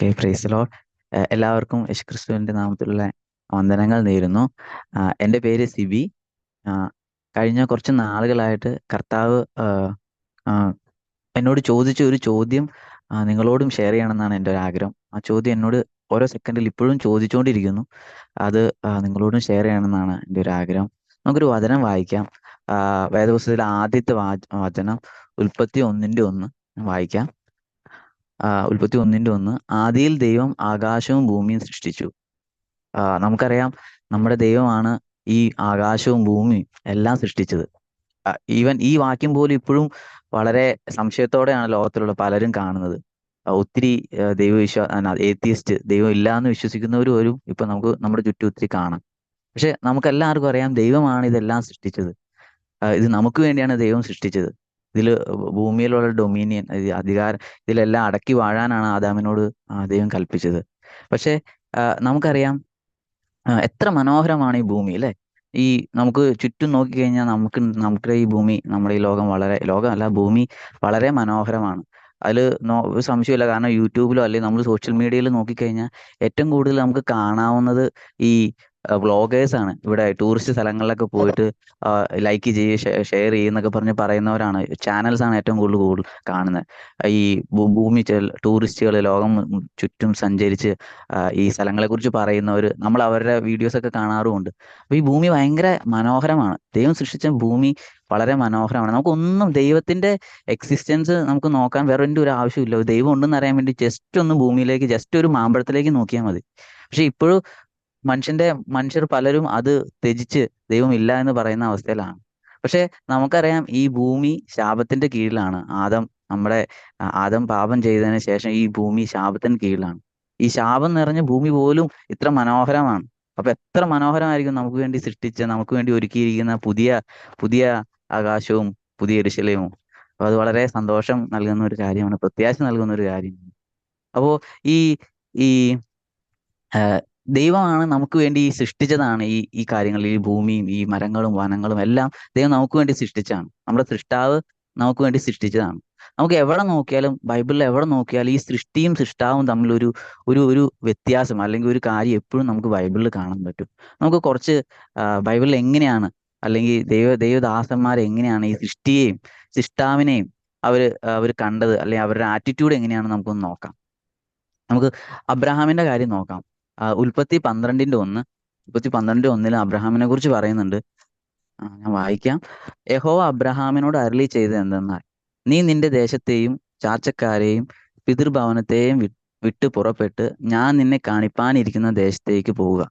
Okay price lore എല്ലാവർക്കും യേശുക്രിസ്തുവിന്റെ നാമത്തിലുള്ള വന്ദനങ്ങൾ നേരുന്നു. എന്റെ പേര് സിബി. കഴിഞ്ഞ കുറച്ച് നാളുകളായിട്ട് കർത്താവ് എന്നോട് ചോദിച്ച ഒരു ചോദ്യം നിങ്ങളോടും ഷെയർ ചെയ്യണമെന്നാണ് എന്റെ ഒരു ആഗ്രഹം. ആ ചോദ്യം എന്നോട് ഓരോ സെക്കൻഡിൽ ഇപ്പോഴും ചോദിച്ചുകൊണ്ടിരിക്കുന്നു അത് നിങ്ങളോടും ഷെയർ ചെയ്യണമെന്നാണ് എന്റെ ഒരു ആഗ്രഹം. നമുക്കൊരു വചനം വായിക്കാം. വേദപുസ്തകത്തിലെ ആദ്യത്തെ വചനം ഉൽപ്പത്തി ഒന്നിന്റെ ഒന്ന് വായിക്കാം. ഉൽപ്പത്തി ഒന്നിന്റെ ഒന്ന് ആദിയിൽ ദൈവം ആകാശവും ഭൂമിയും സൃഷ്ടിച്ചു. നമുക്കറിയാം നമ്മുടെ ദൈവമാണ് ഈ ആകാശവും ഭൂമിയും എല്ലാം സൃഷ്ടിച്ചത്. ഈവൻ ഈ വാക്യം പോലും ഇപ്പോഴും വളരെ സംശയത്തോടെയാണ് ലോകത്തിലുള്ള പലരും കാണുന്നത്. ഒത്തിരി ദൈവവിശ്വാ ഏത്തിയസ്റ്റ് ദൈവം ഇല്ല എന്ന് വിശ്വസിക്കുന്നവരും ഒരു ഇപ്പൊ നമുക്ക് നമ്മുടെ ചുറ്റും ഒത്തിരി കാണാം. പക്ഷെ നമുക്കെല്ലാവർക്കും അറിയാം ദൈവമാണ് ഇതെല്ലാം സൃഷ്ടിച്ചത്. ഇത് നമുക്ക് വേണ്ടിയാണ് ദൈവം സൃഷ്ടിച്ചത്. ഇതിൽ ഭൂമിയിലുള്ള ഡൊമീനിയൻ അധികാരം ഇതിലെല്ലാം അടക്കി വാഴാനാണ് ആദാമിനോട് ദൈവം കൽപ്പിച്ചത്. പക്ഷെ നമുക്കറിയാം എത്ര മനോഹരമാണ് ഈ ഭൂമി അല്ലെ? ഈ നമുക്ക് ചുറ്റും നോക്കിക്കഴിഞ്ഞാൽ നമുക്ക് നമ്മുടെ ഈ ഭൂമി നമ്മുടെ ഈ ലോകം വളരെ ലോകമല്ല ഭൂമി വളരെ മനോഹരമാണ്. അതിൽ നോ സംശയമില്ല കാരണം യൂട്യൂബിലോ അല്ലെങ്കിൽ നമ്മൾ സോഷ്യൽ മീഡിയയിൽ നോക്കിക്കഴിഞ്ഞാൽ ഏറ്റവും കൂടുതൽ നമുക്ക് കാണാവുന്നത് ഈ വ്ളോഗേഴ്സ് ആണ് ഇവിടെ ടൂറിസ്റ്റ് സ്ഥലങ്ങളിലൊക്കെ പോയിട്ട് ലൈക്ക് ചെയ്യുക ഷെയർ ചെയ്യുന്നൊക്കെ പറഞ്ഞ് പറയുന്നവരാണ്. ചാനൽസ് ആണ് ഏറ്റവും കൂടുതൽ കൂടുതൽ കാണുന്നത്. ഈ ഭൂമി ടൂറിസ്റ്റുകൾ ലോകം ചുറ്റും സഞ്ചരിച്ച് ഈ സ്ഥലങ്ങളെ കുറിച്ച് പറയുന്നവർ നമ്മൾ അവരുടെ വീഡിയോസ് ഒക്കെ കാണാറുമുണ്ട്. അപ്പൊ ഈ ഭൂമി ഭയങ്കര മനോഹരമാണ്. ദൈവം സൃഷ്ടിച്ച ഭൂമി വളരെ മനോഹരമാണ്. നമുക്കൊന്നും ദൈവത്തിന്റെ എക്സിസ്റ്റൻസ് നമുക്ക് നോക്കാൻ വേറെ ഒരു ആവശ്യമില്ല. ദൈവം ഉണ്ടെന്ന് അറിയാൻ വേണ്ടി ജസ്റ്റ് ഒന്ന് ഭൂമിയിലേക്ക് ജസ്റ്റ് ഒരു മാമ്പഴത്തിലേക്ക് നോക്കിയാൽ മതി. പക്ഷെ ഇപ്പോഴും മനുഷ്യന്റെ മനുഷ്യർ പലരും അത് ത്യജിച്ച് ദൈവമില്ല എന്ന് പറയുന്ന അവസ്ഥയിലാണ്. പക്ഷെ നമുക്കറിയാം ഈ ഭൂമി ശാപത്തിന്റെ കീഴിലാണ്. ആദം നമ്മുടെ ആദം പാപം ചെയ്തതിന് ശേഷം ഈ ഭൂമി ശാപത്തിന് കീഴിലാണ്. ഈ ശാപം നിറഞ്ഞ ഭൂമി പോലും ഇത്ര മനോഹരമാണ്. അപ്പൊ എത്ര മനോഹരമായിരിക്കും നമുക്ക് വേണ്ടി സൃഷ്ടിച്ച നമുക്ക് വേണ്ടി ഒരുക്കിയിരിക്കുന്ന പുതിയ പുതിയ ആകാശവും പുതിയ എരുശലേവും അപ്പൊ അത് വളരെ സന്തോഷം നൽകുന്ന ഒരു കാര്യമാണ് പ്രത്യാശ നൽകുന്ന ഒരു കാര്യമാണ്. അപ്പോ ഈ ഈ ദൈവമാണ് നമുക്ക് വേണ്ടി ഈ സൃഷ്ടിച്ചതാണ് ഈ ഈ കാര്യങ്ങൾ ഈ ഭൂമിയും ഈ മരങ്ങളും വനങ്ങളും എല്ലാം ദൈവം നമുക്ക് വേണ്ടി സൃഷ്ടിച്ചതാണ്. നമ്മുടെ സൃഷ്ടാവ് നമുക്ക് വേണ്ടി സൃഷ്ടിച്ചതാണ്. നമുക്ക് എവിടെ നോക്കിയാലും ബൈബിളിൽ എവിടെ നോക്കിയാലും ഈ സൃഷ്ടിയും സൃഷ്ടാവും തമ്മിലൊരു ഒരു ഒരു വ്യത്യാസം അല്ലെങ്കിൽ ഒരു കാര്യം എപ്പോഴും നമുക്ക് ബൈബിളിൽ കാണാൻ പറ്റും. നമുക്ക് കുറച്ച് ബൈബിളിൽ എങ്ങനെയാണ് അല്ലെങ്കിൽ ദൈവ ദൈവദാസന്മാർ എങ്ങനെയാണ് ഈ സൃഷ്ടിയെയും സൃഷ്ടാവിനെയും അവർ അവർ കണ്ടത് അല്ലെങ്കിൽ അവരുടെ ആറ്റിറ്റ്യൂഡ് എങ്ങനെയാണ് നമുക്കൊന്ന് നോക്കാം. നമുക്ക് അബ്രഹാമിന്റെ കാര്യം നോക്കാം. ഉൽപ്പത്തി പന്ത്രണ്ടിന്റെ ഒന്ന്. ഉൽപ്പത്തി പന്ത്രണ്ടിന്റെ ഒന്നിൽ അബ്രഹാമിനെ കുറിച്ച് പറയുന്നുണ്ട്. ഞാൻ വായിക്കാം. യഹോ അബ്രഹാമിനോട് അരളി ചെയ്തത് എന്തെന്നാൽ നീ നിന്റെ ദേശത്തെയും ചാച്ചക്കാരെയും പിതൃഭവനത്തെയും വിട്ട് പുറപ്പെട്ട് ഞാൻ നിന്നെ കാണിപ്പാനിരിക്കുന്ന ദേശത്തേക്ക് പോവുക.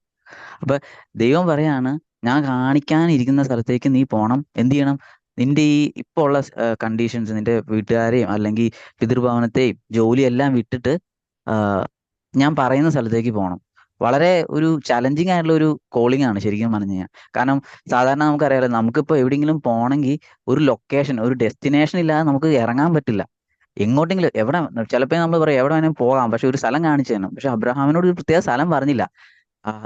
അപ്പൊ ദൈവം പറയാണ് ഞാൻ കാണിക്കാനിരിക്കുന്ന സ്ഥലത്തേക്ക് നീ പോണം. എന്ത് ചെയ്യണം? നിന്റെ ഈ ഇപ്പൊ ഉള്ള കണ്ടീഷൻസ് നിന്റെ വീട്ടുകാരെയും അല്ലെങ്കിൽ പിതൃഭവനത്തെയും ജോലിയെല്ലാം വിട്ടിട്ട് ഞാൻ പറയുന്ന സ്ഥലത്തേക്ക് പോകണം വളരെ ഒരു ചലഞ്ചിങ് ആയിട്ടുള്ള ഒരു കോളിംഗ് ആണ് ശരിക്കും പറഞ്ഞു കഴിഞ്ഞാൽ കാരണം സാധാരണ നമുക്കറിയാലോ നമുക്കിപ്പോ എവിടെയെങ്കിലും പോകണമെങ്കിൽ ഒരു ലൊക്കേഷൻ ഒരു ഡെസ്റ്റിനേഷൻ ഇല്ലാതെ നമുക്ക് ഇറങ്ങാൻ പറ്റില്ല. എങ്ങോട്ടെങ്കിലും എവിടെ ചിലപ്പോൾ നമ്മൾ പറയും എവിടെ വേണമെങ്കിലും പോകാം പക്ഷെ ഒരു സ്ഥലം കാണിച്ചു തരണം. പക്ഷെ അബ്രഹാമിനോട് ഒരു പ്രത്യേക സ്ഥലം പറഞ്ഞില്ല.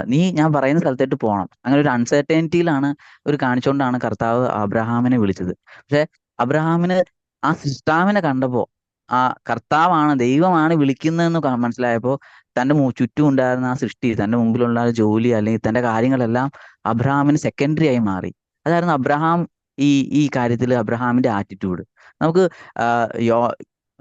നീ ഞാൻ പറയുന്ന സ്ഥലത്തേട്ട് പോകണം. അങ്ങനെ ഒരു അൺസർട്ടനിറ്റിയിലാണ് ഒരു കാണിച്ചുകൊണ്ടാണ് കർത്താവ് അബ്രഹാമിനെ വിളിച്ചത്. പക്ഷെ അബ്രഹാമിന് ആ സിസ്റ്റാമിനെ കണ്ടപ്പോ ആ കർത്താവാണ് ദൈവമാണ് വിളിക്കുന്നതെന്ന് ക- തന്റെ ചുറ്റും ഉണ്ടായിരുന്ന ആ സൃഷ്ടി തന്റെ മുമ്പിലുള്ള ജോലി അല്ലെങ്കിൽ തന്റെ കാര്യങ്ങളെല്ലാം അബ്രഹാമിന് സെക്കൻഡറി ആയി മാറി. അതായിരുന്നു അബ്രഹാം ഈ ഈ കാര്യത്തിൽ അബ്രഹാമിന്റെ ആറ്റിറ്റ്യൂഡ് നമുക്ക് യോ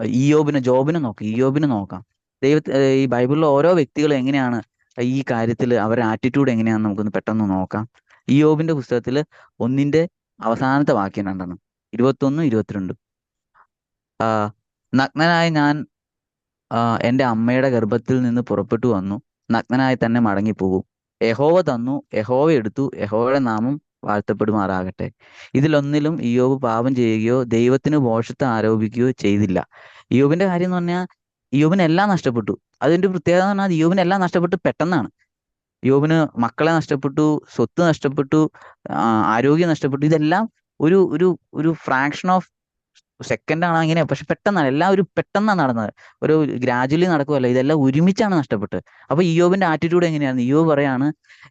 ഇയോബിനെ ജോബിനെ നോക്കാം ഇയോബിനെ നോക്കാം. ദൈവത്തെ ഈ ബൈബിളിലെ ഓരോ വ്യക്തികളും എങ്ങനെയാണ് ഈ കാര്യത്തിൽ അവരുടെ ആറ്റിറ്റ്യൂഡ് എങ്ങനെയാണെന്ന് നമുക്കൊന്ന് പെട്ടെന്ന് നോക്കാം. ഇയോബിന്റെ പുസ്തകത്തിൽ ഒന്നിന്റെ അവസാനത്തെ വാക്യം രണ്ടെണ്ണം ഇരുപത്തൊന്നും ഇരുപത്തിരണ്ടും. നഗ്നനായ ഞാൻ എന്റെ അമ്മയുടെ ഗർഭത്തിൽ നിന്ന് പുറപ്പെട്ടു വന്നു. നഗ്നനായി തന്നെ മടങ്ങിപ്പോകും. യഹോവ തന്നു. യഹോവ എടുത്തു. യഹോവയുടെ നാമം വാഴ്ത്തപ്പെടുമാറാകട്ടെ. ഇതിലൊന്നിലും ഇയോബ് പാപം ചെയ്യുകയോ ദൈവത്തിന് ഭോഷത്വം ആരോപിക്കുകയോ ചെയ്തില്ല. ഇയോബിന്റെ കാര്യം എന്ന് പറഞ്ഞാൽ ഇയോബിനെല്ലാം നഷ്ടപ്പെട്ടു. അതിന്റെ പ്രത്യേകത എന്ന് പറഞ്ഞാൽ ഇയോബിനെല്ലാം നഷ്ടപ്പെട്ട് പെട്ടെന്നാണ്. യോബിന് മക്കളെ നഷ്ടപ്പെട്ടു സ്വത്ത് നഷ്ടപ്പെട്ടു ആരോഗ്യം നഷ്ടപ്പെട്ടു. ഇതെല്ലാം ഒരു ഒരു ഒരു ഫ്രാക്ഷൻ ഓഫ് സെക്കൻഡ് ആണ് അങ്ങനെ പക്ഷെ പെട്ടെന്നാണ്. എല്ലാം ഒരു പെട്ടെന്നാണ് നടന്നത്. ഒരു ഗ്രാജുവലി നടക്കുമല്ല ഇതെല്ലാം ഒരുമിച്ചാണ് നഷ്ടപ്പെട്ട്. അപ്പൊ ഇയോബിന്റെ ആറ്റിറ്റ്യൂഡ് എങ്ങനെയാണ് ഇയോബ് പറയാണ്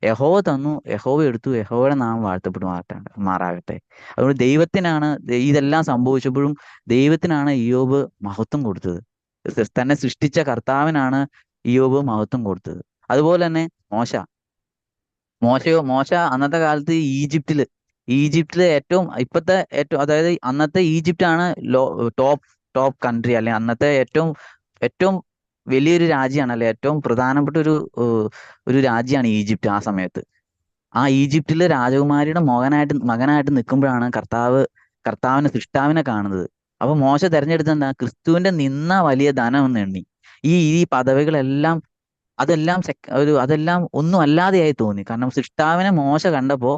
യഹോവ തന്നു യഹോവ എടുത്തു യഹോവയുടെ നാം വാഴ്ത്തപ്പെട്ടു മാറട്ടെ മാറാകട്ടെ. അതുകൊണ്ട് ദൈവത്തിനാണ് ഇതെല്ലാം സംഭവിച്ചപ്പോഴും ദൈവത്തിനാണ് ഇയോബ് മഹത്വം കൊടുത്തത്. തന്നെ സൃഷ്ടിച്ച കർത്താവിനാണ് ഇയോബ് മഹത്വം കൊടുത്തത്. അതുപോലെ തന്നെ മോശ. മോശയോ മോശ അന്നത്തെ കാലത്ത് ഈജിപ്തിൽ ഈജിപ്തിലെ ഏറ്റവും ഇപ്പോഴത്തെ ഏറ്റവും അതായത് അന്നത്തെ ഈജിപ്റ്റ് ആണ് ലോ ടോപ്പ് ടോപ്പ് കൺട്രി അല്ലെ? അന്നത്തെ ഏറ്റവും ഏറ്റവും വലിയൊരു രാജ്യമാണ് അല്ലെ ഏറ്റവും പ്രധാനപ്പെട്ട ഒരു ഒരു രാജ്യമാണ് ഈജിപ്റ്റ് ആ സമയത്ത്. ആ ഈജിപ്തിലെ രാജകുമാരിയുടെ മകനായിട്ട് മകനായിട്ട് നിൽക്കുമ്പോഴാണ് കർത്താവ് കർത്താവിനെ സൃഷ്ടാവിനെ കാണുന്നത്. അപ്പൊ മോശ തെരഞ്ഞെടുത്ത എന്താ? ക്രിസ്തുവിന്റെ നിന്ന വലിയ ധനം എന്ന് എണ്ണി. ഈ ഈ പദവികളെല്ലാം അതെല്ലാം ഒരു അതെല്ലാം ഒന്നും അല്ലാതെയായി തോന്നി. കാരണം സൃഷ്ടാവിനെ മോശ കണ്ടപ്പോ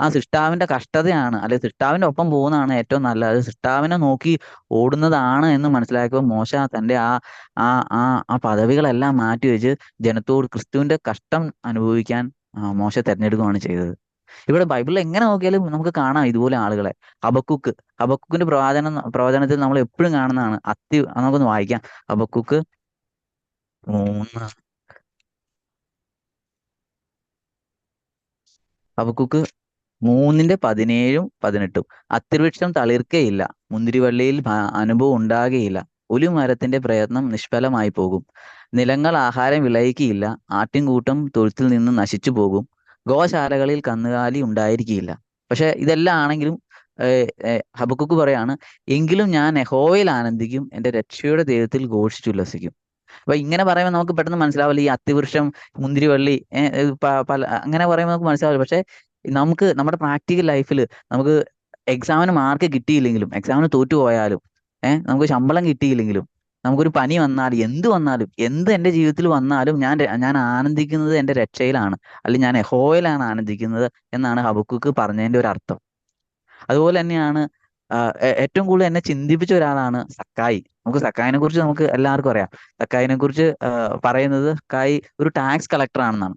ആ സൃഷ്ടാവിന്റെ കഷ്ടതയാണ് അല്ലെ സൃഷ്ടാവിന്റെ ഒപ്പം പോകുന്നതാണ് ഏറ്റവും നല്ലത്. സൃഷ്ടാവിനെ നോക്കി ഓടുന്നതാണ് എന്ന് മനസ്സിലാക്കിയപ്പോൾ മോശ തന്റെ ആ ആ ആ ആ പദവികളെല്ലാം മാറ്റി വെച്ച് ജനത്തോട് ക്രിസ്തുവിന്റെ കഷ്ടം അനുഭവിക്കാൻ മോശ തെരഞ്ഞെടുക്കുകയാണ് ചെയ്തത്. ഇവിടെ ബൈബിളിൽ എങ്ങനെ നോക്കിയാലും നമുക്ക് കാണാം ഇതുപോലെ ആളുകളെ. ഹബക്കുക്ക് ഹബക്കുക്കിന്റെ പ്രവാചനം പ്രവചനത്തിൽ നമ്മൾ എപ്പോഴും കാണുന്നതാണ്. അത്തി നമുക്കൊന്ന് വായിക്കാം. ഹബക്കുക്ക് മൂന്ന്. ഹബക്കുക്ക് മൂന്നിന്റെ പതിനേഴും പതിനെട്ടും. അത്തിവൃക്ഷം തളിർക്കയില്ല. മുന്തിരിവള്ളിയിൽ അനുഭവം ഉണ്ടാകുകയില്ല. ഒരു മരത്തിന്റെ പ്രയത്നം നിഷ്ഫലമായി പോകും. നിലങ്ങൾ ആഹാരം വിളയിക്കുകയില്ല. ആട്ടിൻകൂട്ടം തൊഴുത്തിൽ നിന്ന് നശിച്ചു പോകും. ഗോശാലകളിൽ കന്നുകാലി ഉണ്ടായിരിക്കുകയില്ല. പക്ഷെ ഇതെല്ലാം ആണെങ്കിലും ഹബക്കുക്ക് പറയാണ് എങ്കിലും ഞാൻ യഹോവയിൽ ആനന്ദിക്കും എന്റെ രക്ഷയുടെ ദൈവത്തിൽ ഘോഷിച്ചുല്ലസിക്കും അപ്പൊ ഇങ്ങനെ പറയുമ്പോൾ നമുക്ക് പെട്ടെന്ന് മനസ്സിലാവില്ല ഈ അത്തിവൃക്ഷം മുന്തിരിവള്ളി പല അങ്ങനെ പറയുമ്പോൾ നമുക്ക് മനസ്സിലാവില്ല. പക്ഷെ നമുക്ക് നമ്മുടെ പ്രാക്ടിക്കൽ ലൈഫിൽ നമുക്ക് എക്സാമിന് മാർക്ക് കിട്ടിയില്ലെങ്കിലും എക്സാമിന് തോറ്റു പോയാലും ഏഹ് നമുക്ക് ശമ്പളം കിട്ടിയില്ലെങ്കിലും നമുക്കൊരു പനി വന്നാലും എന്ത് വന്നാലും എന്ത് എന്റെ ജീവിതത്തിൽ വന്നാലും ഞാൻ ഞാൻ ആനന്ദിക്കുന്നത് എന്റെ രക്ഷയിലാണ് അല്ലെങ്കിൽ ഞാൻ എഹോയിലാണ് ആനന്ദിക്കുന്നത് എന്നാണ് ഹബക്കുക്ക് പറഞ്ഞതിന്റെ ഒരു അർത്ഥം. അതുപോലെ തന്നെയാണ് ഏറ്റവും കൂടുതൽ എന്നെ ചിന്തിപ്പിച്ച ഒരാളാണ് സക്കായി. നമുക്ക് സക്കായിനെ കുറിച്ച് നമുക്ക് എല്ലാവർക്കും അറിയാം. സക്കായിനെ കുറിച്ച് പറയുന്നത് സക്കായി ഒരു ടാക്സ് കളക്ടർ ആണെന്നാണ്.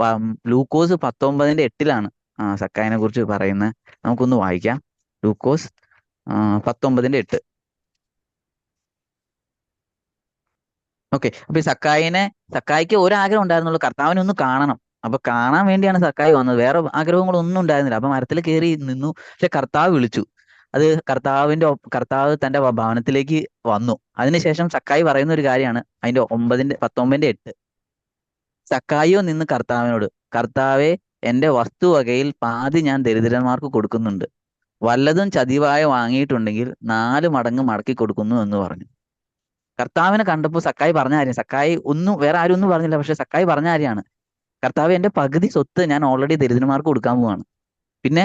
ഗ്ലൂക്കോസ് ലൂക്കോസ് പത്തൊമ്പതിന്റെ എട്ടിലാണ്. സക്കായിനെ കുറിച്ച് പറയുന്ന നമുക്കൊന്ന് വായിക്കാം. ലൂക്കോസ് പത്തൊമ്പതിന്റെ എട്ട്. ഓക്കെ അപ്പൊ ഈ സക്കായിനെ സക്കായിക്ക് ഒരാഗ്രഹം ഉണ്ടായിരുന്നുള്ളൂ. കർത്താവിനെ ഒന്ന് കാണണം. അപ്പൊ കാണാൻ വേണ്ടിയാണ് സക്കായി വന്നത്. വേറെ ആഗ്രഹങ്ങളൊന്നും ഉണ്ടായിരുന്നില്ല. അപ്പൊ മരത്തിൽ കയറി നിന്നു. പക്ഷെ കർത്താവ് വിളിച്ചു. അത് കർത്താവിന്റെ കർത്താവ് തന്റെ ഭവനത്തിലേക്ക് വന്നു. അതിനുശേഷം സക്കായി പറയുന്ന ഒരു കാര്യമാണ്. അതിന്റെ ഒമ്പതിന്റെ പത്തൊമ്പതിന്റെ എട്ട്. സക്കായിയോ നിന്ന് കർത്താവിനോട് കർത്താവെ എന്റെ വസ്തുവകയിൽ പാതി ഞാൻ ദരിദ്രന്മാർക്ക് കൊടുക്കുന്നുണ്ട്. വല്ലതും ചതിവായ വാങ്ങിയിട്ടുണ്ടെങ്കിൽ നാല് മടങ്ങ് മടക്കി കൊടുക്കുന്നു എന്ന് പറഞ്ഞു. കർത്താവിനെ കണ്ടപ്പോൾ സക്കായി പറഞ്ഞ കാര്യം സക്കായി ഒന്നും വേറെ ആരും ഒന്നും പറഞ്ഞില്ല പക്ഷെ സക്കായി പറഞ്ഞ കാര്യമാണ്. കർത്താവ് എന്റെ പകുതി സ്വത്ത് ഞാൻ ഓൾറെഡി ദരിദ്രന്മാർക്ക് കൊടുക്കാൻ പോവാണ്. പിന്നെ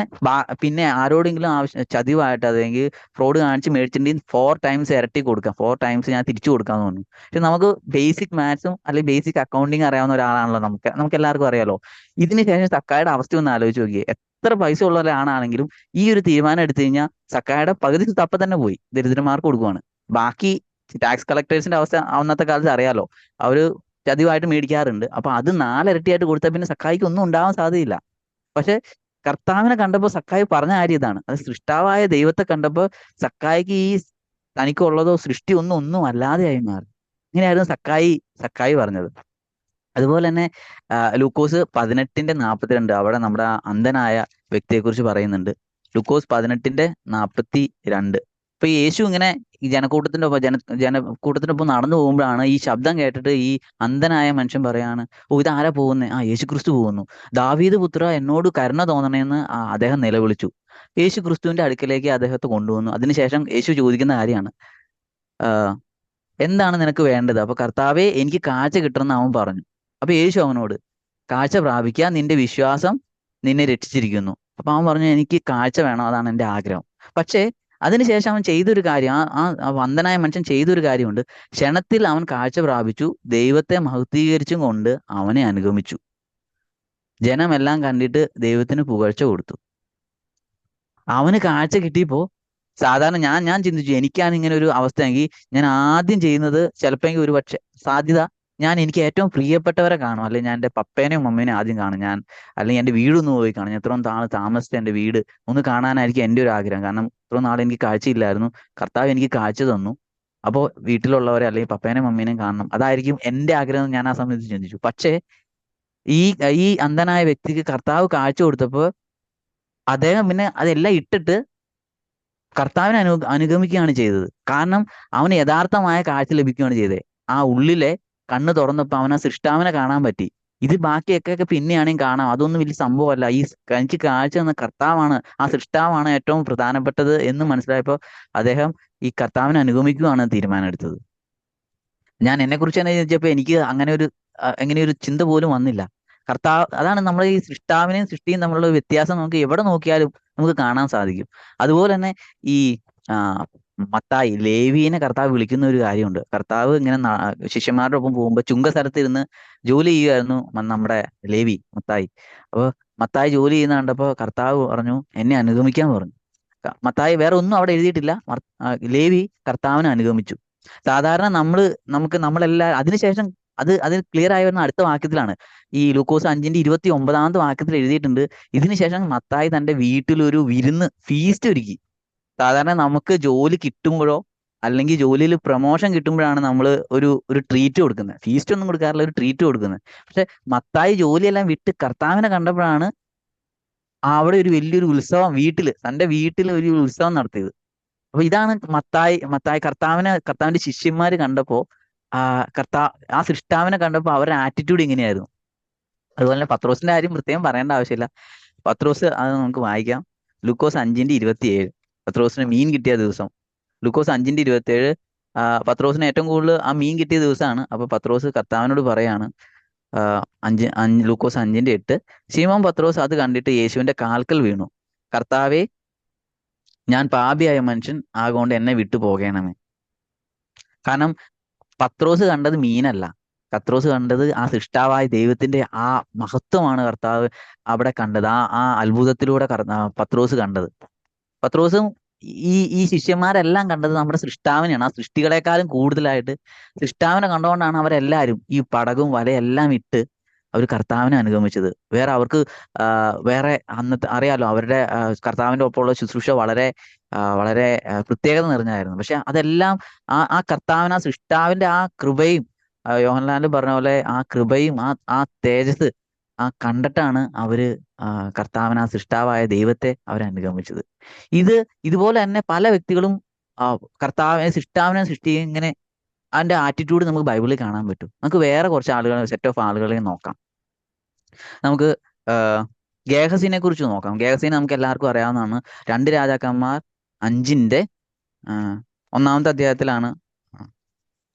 പിന്നെ ആരോടെങ്കിലും ആവശ്യം ചതിവായിട്ട് അതെങ്കിൽ ഫ്രോഡ് കാണിച്ച് മേടിച്ചിട്ടുണ്ടെങ്കിൽ ഫോർ ടൈംസ് ഇരട്ടി കൊടുക്കാം. ഫോർ ടൈംസ് ഞാൻ തിരിച്ചു കൊടുക്കാന്ന് പറഞ്ഞു. പക്ഷെ നമുക്ക് ബേസിക് മാത്സും അല്ലെങ്കിൽ ബേസിക് അക്കൗണ്ടിങ് അറിയാവുന്ന ഒരാളാണല്ലോ നമുക്ക്. നമുക്ക് എല്ലാവർക്കും അറിയാലോ. ഇതിന് ശേഷം സക്കായുടെ അവസ്ഥ ഒന്ന് ആലോചിച്ച് നോക്കിയേ. എത്ര പൈസ ഉള്ള ഒരാളാണെങ്കിലും ഈ ഒരു തീരുമാനം എടുത്തു കഴിഞ്ഞാൽ സക്കായുടെ പകുതി തപ്പ തന്നെ പോയി. ദരിദ്രന്മാർക്ക് കൊടുക്കുവാണ്. ബാക്കി ടാക്സ് കളക്ടേഴ്സിന്റെ അവസ്ഥ അന്നത്തെ കാലത്ത് അറിയാലോ. അവർ ചതിവായിട്ട് മേടിക്കാറുണ്ട്. അപ്പൊ അത് നാലിരട്ടിയായിട്ട് കൊടുത്താൽ പിന്നെ സക്കായിക്ക് ഒന്നും ഉണ്ടാവാൻ സാധ്യതയില്ല. പക്ഷെ കർത്താവിനെ കണ്ടപ്പോൾ സക്കായി പറഞ്ഞ കാര്യം ഇതാണ്. അത് സൃഷ്ടാവായ ദൈവത്തെ കണ്ടപ്പോൾ സക്കായിക്ക് ഈ തനിക്കുള്ളതോ സൃഷ്ടി ഒന്നും ഒന്നും അല്ലാതെയായി മാറി. ഇങ്ങനെയായിരുന്നു സക്കായി സക്കായി പറഞ്ഞത്. അതുപോലെ തന്നെ ലൂക്കോസ് പതിനെട്ടിന്റെ നാൽപ്പത്തിരണ്ട് അവിടെ നമ്മുടെ അന്ധനായ വ്യക്തിയെക്കുറിച്ച് പറയുന്നുണ്ട്. ലൂക്കോസ് പതിനെട്ടിന്റെ നാൽപ്പത്തി രണ്ട് ഇപ്പൊ യേശു ഇങ്ങനെ ജനക്കൂട്ടത്തിന്റെ ഒപ്പം ജന ജനക്കൂട്ടത്തിന്റെ ഒപ്പം നടന്നു പോകുമ്പോഴാണ് ഈ ശബ്ദം കേട്ടിട്ട് ഈ അന്ധനായ മനുഷ്യൻ പറയാണ് ഓ ഇതാരാ പോകുന്നത് ആ യേശു ക്രിസ്തു പോകുന്നു. ദാവീദ് പുത്ര എന്നോട് കരുണ തോന്നണേന്ന് അദ്ദേഹം നിലവിളിച്ചു. യേശു ക്രിസ്തുവിന്റെ അടുക്കലേക്ക് അദ്ദേഹത്തെ കൊണ്ടുവന്നു. അതിനുശേഷം യേശു ചോദിക്കുന്ന കാര്യമാണ് എന്താണ് നിനക്ക് വേണ്ടത്? അപ്പൊ കർത്താവെ എനിക്ക് കാഴ്ച കിട്ടണമെന്ന് അവൻ പറഞ്ഞു. അപ്പൊ യേശു അവനോട് കാഴ്ച പ്രാപിക്കുക നിന്റെ വിശ്വാസം നിന്നെ രക്ഷിച്ചിരിക്കുന്നു. അപ്പൊ അവൻ പറഞ്ഞു എനിക്ക് കാഴ്ച വേണം അതാണ് എന്റെ ആഗ്രഹം. പക്ഷേ അതിനുശേഷം അവൻ ചെയ്തൊരു കാര്യം ആ ആ വന്ദനായ മനുഷ്യൻ ചെയ്തൊരു കാര്യമുണ്ട്. ക്ഷണത്തിൽ അവൻ കാഴ്ച പ്രാപിച്ചു ദൈവത്തെ മഹത്വീകരിച്ചും കൊണ്ട് അവനെ അനുഗമിച്ചു. ജനമെല്ലാം കണ്ടിട്ട് ദൈവത്തിന് പുകഴ്ച കൊടുത്തു. അവന് കാഴ്ച കിട്ടിയപ്പോ സാധാരണ ഞാൻ ഞാൻ ചിന്തിച്ചു എനിക്കാണ് ഇങ്ങനെ ഒരു അവസ്ഥയെങ്കിൽ ഞാൻ ആദ്യം ചെയ്യുന്നത് ചിലപ്പോൾ ഒരു പക്ഷെ സാധ്യത ഞാൻ എനിക്ക് ഏറ്റവും പ്രിയപ്പെട്ടവരെ കാണും. അല്ലെങ്കിൽ ഞാൻ എന്റെ പപ്പേനെയും മമ്മേനെയും ആദ്യം കാണും. ഞാൻ അല്ലെങ്കിൽ എന്റെ വീടൊന്ന് പോയി കാണും. ഞാൻ ഇത്രയും നാൾ താമസിച്ച എന്റെ വീട് ഒന്ന് കാണാനായിരിക്കും എന്റെ ഒരു ആഗ്രഹം. കാരണം ഇത്രയും നാൾ എനിക്ക് കാഴ്ചയില്ലായിരുന്നു. കർത്താവ് എനിക്ക് കാഴ്ച തന്നു. അപ്പോൾ വീട്ടിലുള്ളവരെ അല്ലെങ്കിൽ പപ്പേനെയും മമ്മേനെയും കാണണം. അതായിരിക്കും എന്റെ ആഗ്രഹം ഞാൻ ആ സമയത്ത് ചിന്തിച്ചു. പക്ഷേ ഈ ഈ അന്ധനായ വ്യക്തിക്ക് കർത്താവ് കാഴ്ച കൊടുത്തപ്പോൾ അദ്ദേഹം പിന്നെ അതെല്ലാം ഇട്ടിട്ട് കർത്താവിനെ അനു അനുഗമിക്കുകയാണ് ചെയ്തത്. കാരണം അവന് യഥാർത്ഥമായ കാഴ്ച ലഭിക്കുകയാണ് ചെയ്തത്. ആ ഉള്ളിലെ കണ്ണ് തുറന്നപ്പോൾ അവനാ സൃഷ്ടാവിനെ കാണാൻ പറ്റി. ഇത് ബാക്കിയൊക്കെ പിന്നെയാണെങ്കിൽ കാണാം. അതൊന്നും വലിയ സംഭവമല്ല. ഈ എനിക്ക് കാഴ്ച തന്ന കർത്താവാണ് ആ സൃഷ്ടാവാണ് ഏറ്റവും പ്രധാനപ്പെട്ടത് എന്ന് മനസ്സിലായപ്പോൾ അദ്ദേഹം ഈ കർത്താവിനെ അനുഗമിക്കുകയാണ് തീരുമാനം എടുത്തത് ഞാൻ എന്നെ കുറിച്ച് തന്നെ ചോദിച്ചപ്പോൾ എനിക്ക് അങ്ങനെ ഒരു എങ്ങനെ ഒരു ചിന്ത പോലും വന്നില്ല. കർത്താവ് അതാണ് നമ്മൾ ഈ സൃഷ്ടാവിനെയും സൃഷ്ടിയും തമ്മിലുള്ള വ്യത്യാസം നമുക്ക് എവിടെ നോക്കിയാലും നമുക്ക് കാണാൻ സാധിക്കും. അതുപോലെ തന്നെ ഈ മത്തായി ലേവിയെ കർത്താവ് വിളിക്കുന്ന ഒരു കാര്യമുണ്ട്. കർത്താവ് ഇങ്ങനെ ശിഷ്യന്മാരുടെ ഒപ്പം പോകുമ്പോൾ ചുങ്ക സ്ഥലത്തിരുന്ന് ജോലി ചെയ്യുമായിരുന്നു നമ്മുടെ ലേവി മത്തായി. അപ്പോൾ മത്തായി ജോലി ചെയ്യുന്ന കണ്ടപ്പോൾ കർത്താവ് പറഞ്ഞു എന്നെ അനുഗമിക്കാൻ പറഞ്ഞു. മത്തായി വേറെ ഒന്നും അവിടെ എഴുതിയിട്ടില്ല. ലേവി കർത്താവിനെ അനുഗമിച്ചു. സാധാരണ നമ്മൾ നമുക്ക് നമ്മളെല്ലാ അതിനുശേഷം അത് അത് ക്ലിയർ ആയി വരുന്ന അടുത്ത വാക്യത്തിലാണ്. ഈ ലൂക്കോസ് അഞ്ചിന്റെ ഇരുപത്തി ഒമ്പതാമത്തെ വാക്യത്തിൽ എഴുതിയിട്ടുണ്ട്. ഇതിനുശേഷം മത്തായി തന്റെ വീട്ടിൽ ഒരു വിരുന്ന് ഫീസ്റ്റ് ഒരുക്കി. സാധാരണ നമുക്ക് ജോലി കിട്ടുമ്പോഴോ അല്ലെങ്കിൽ ജോലിയിൽ പ്രൊമോഷൻ കിട്ടുമ്പോഴാണ് നമ്മൾ ഒരു ഒരു ട്രീറ്റ് കൊടുക്കുന്നത്. ഫീസ്റ്റ് ഒന്നും കൊടുക്കാറില്ല ഒരു ട്രീറ്റ് കൊടുക്കുന്നത്. പക്ഷെ മത്തായി ജോലിയെല്ലാം വിട്ട് കർത്താവിനെ കണ്ടപ്പോഴാണ് അവിടെ ഒരു വലിയൊരു ഉത്സവം വീട്ടിൽ തന്റെ വീട്ടിൽ ഒരു ഉത്സവം നടത്തിയത്. അപ്പൊ ഇതാണ് മത്തായി മത്തായി കർത്താവിനെ കർത്താവിന്റെ ശിഷ്യന്മാർ കണ്ടപ്പോ ആ കർത്താ ആ സൃഷ്ടാവിനെ കണ്ടപ്പോ അവരുടെ ആറ്റിറ്റ്യൂഡ് ഇങ്ങനെയായിരുന്നു. അതുപോലെ തന്നെ പത്രോസിന്റെ കാര്യം പ്രത്യേകം പറയേണ്ട ആവശ്യമില്ല. പത്രോസ് അത് നമുക്ക് വായിക്കാം. ലുക്കോസ് അഞ്ചിന്റെ ഇരുപത്തിയേഴ്. പത്രോസിന് മീൻ കിട്ടിയ ദിവസം. ലുക്കോസ് അഞ്ചിന്റെ ഇരുപത്തേഴ് പത്രോസിന് ഏറ്റവും കൂടുതൽ ആ മീൻ കിട്ടിയ ദിവസമാണ്. അപ്പൊ പത്രോസ് കർത്താവിനോട് പറയാണ് അഞ്ച് അഞ്ച് ലൂക്കോസ് അഞ്ചിന്റെ എട്ട്. ശീമോൻ പത്രോസ് അത് കണ്ടിട്ട് യേശുവിന്റെ കാൽക്കൽ വീണു. കർത്താവെ ഞാൻ പാപിയായ മനുഷ്യൻ ആകൊണ്ട് എന്നെ വിട്ടു പോകണമേ. കാരണം പത്രോസ് കണ്ടത് മീനല്ല. പത്രോസ് കണ്ടത് ആ സൃഷ്ടാവായ ദൈവത്തിന്റെ ആ മഹത്വമാണ് കർത്താവ് അവിടെ കണ്ടത്. ആ ആ അത്ഭുതത്തിലൂടെ പത്രോസ് കണ്ടത്. പത്രോസും ഈ ഈ ശിഷ്യന്മാരെല്ലാം കണ്ടത് നമ്മുടെ സൃഷ്ടാവിനെയാണ്. ആ സൃഷ്ടികളെക്കാളും കൂടുതലായിട്ട് സൃഷ്ടാവിനെ കണ്ടുകൊണ്ടാണ് അവരെല്ലാവരും ഈ പടകും വലയെല്ലാം ഇട്ട് അവർ കർത്താവിനെ അനുഗമിച്ചത്. വേറെ അവർക്ക് വേറെ അന്നത്തെ അറിയാലോ അവരുടെ കർത്താവിന്റെ ഒപ്പമുള്ള ശുശ്രൂഷ വളരെ വളരെ പ്രത്യേകത നിറഞ്ഞായിരുന്നു പക്ഷെ അതെല്ലാം ആ ആ കർത്താവിന് ആ സൃഷ്ടാവിന്റെ ആ കൃപയും യോഹൻലാലും പറഞ്ഞ പോലെ ആ കൃപയും ആ ആ തേജസ് ആ കണ്ടിട്ടാണ് അവർ കർത്താവിന് ആ സൃഷ്ടാവായ ദൈവത്തെ അവർ അനുഗമിച്ചത്. ഇത് ഇതുപോലെ തന്നെ പല വ്യക്തികളും കർത്താവിനെ സൃഷ്ടാവിനെ സൃഷ്ടി ഇങ്ങനെ അതിന്റെ ആറ്റിറ്റ്യൂഡ് നമുക്ക് ബൈബിളിൽ കാണാൻ പറ്റും. നമുക്ക് വേറെ കുറച്ച് ആളുകളെ സെറ്റ് ഓഫ് ആളുകളെ നോക്കാം. നമുക്ക് ഗേഹസിനെ കുറിച്ച് നോക്കാം. ഗേഹസിനെ നമുക്ക് എല്ലാവർക്കും അറിയാവുന്നതാണ്. രണ്ട് രാജാക്കന്മാർ അഞ്ചിന്റെ ഒന്നാമത്തെ അധ്യായത്തിലാണ്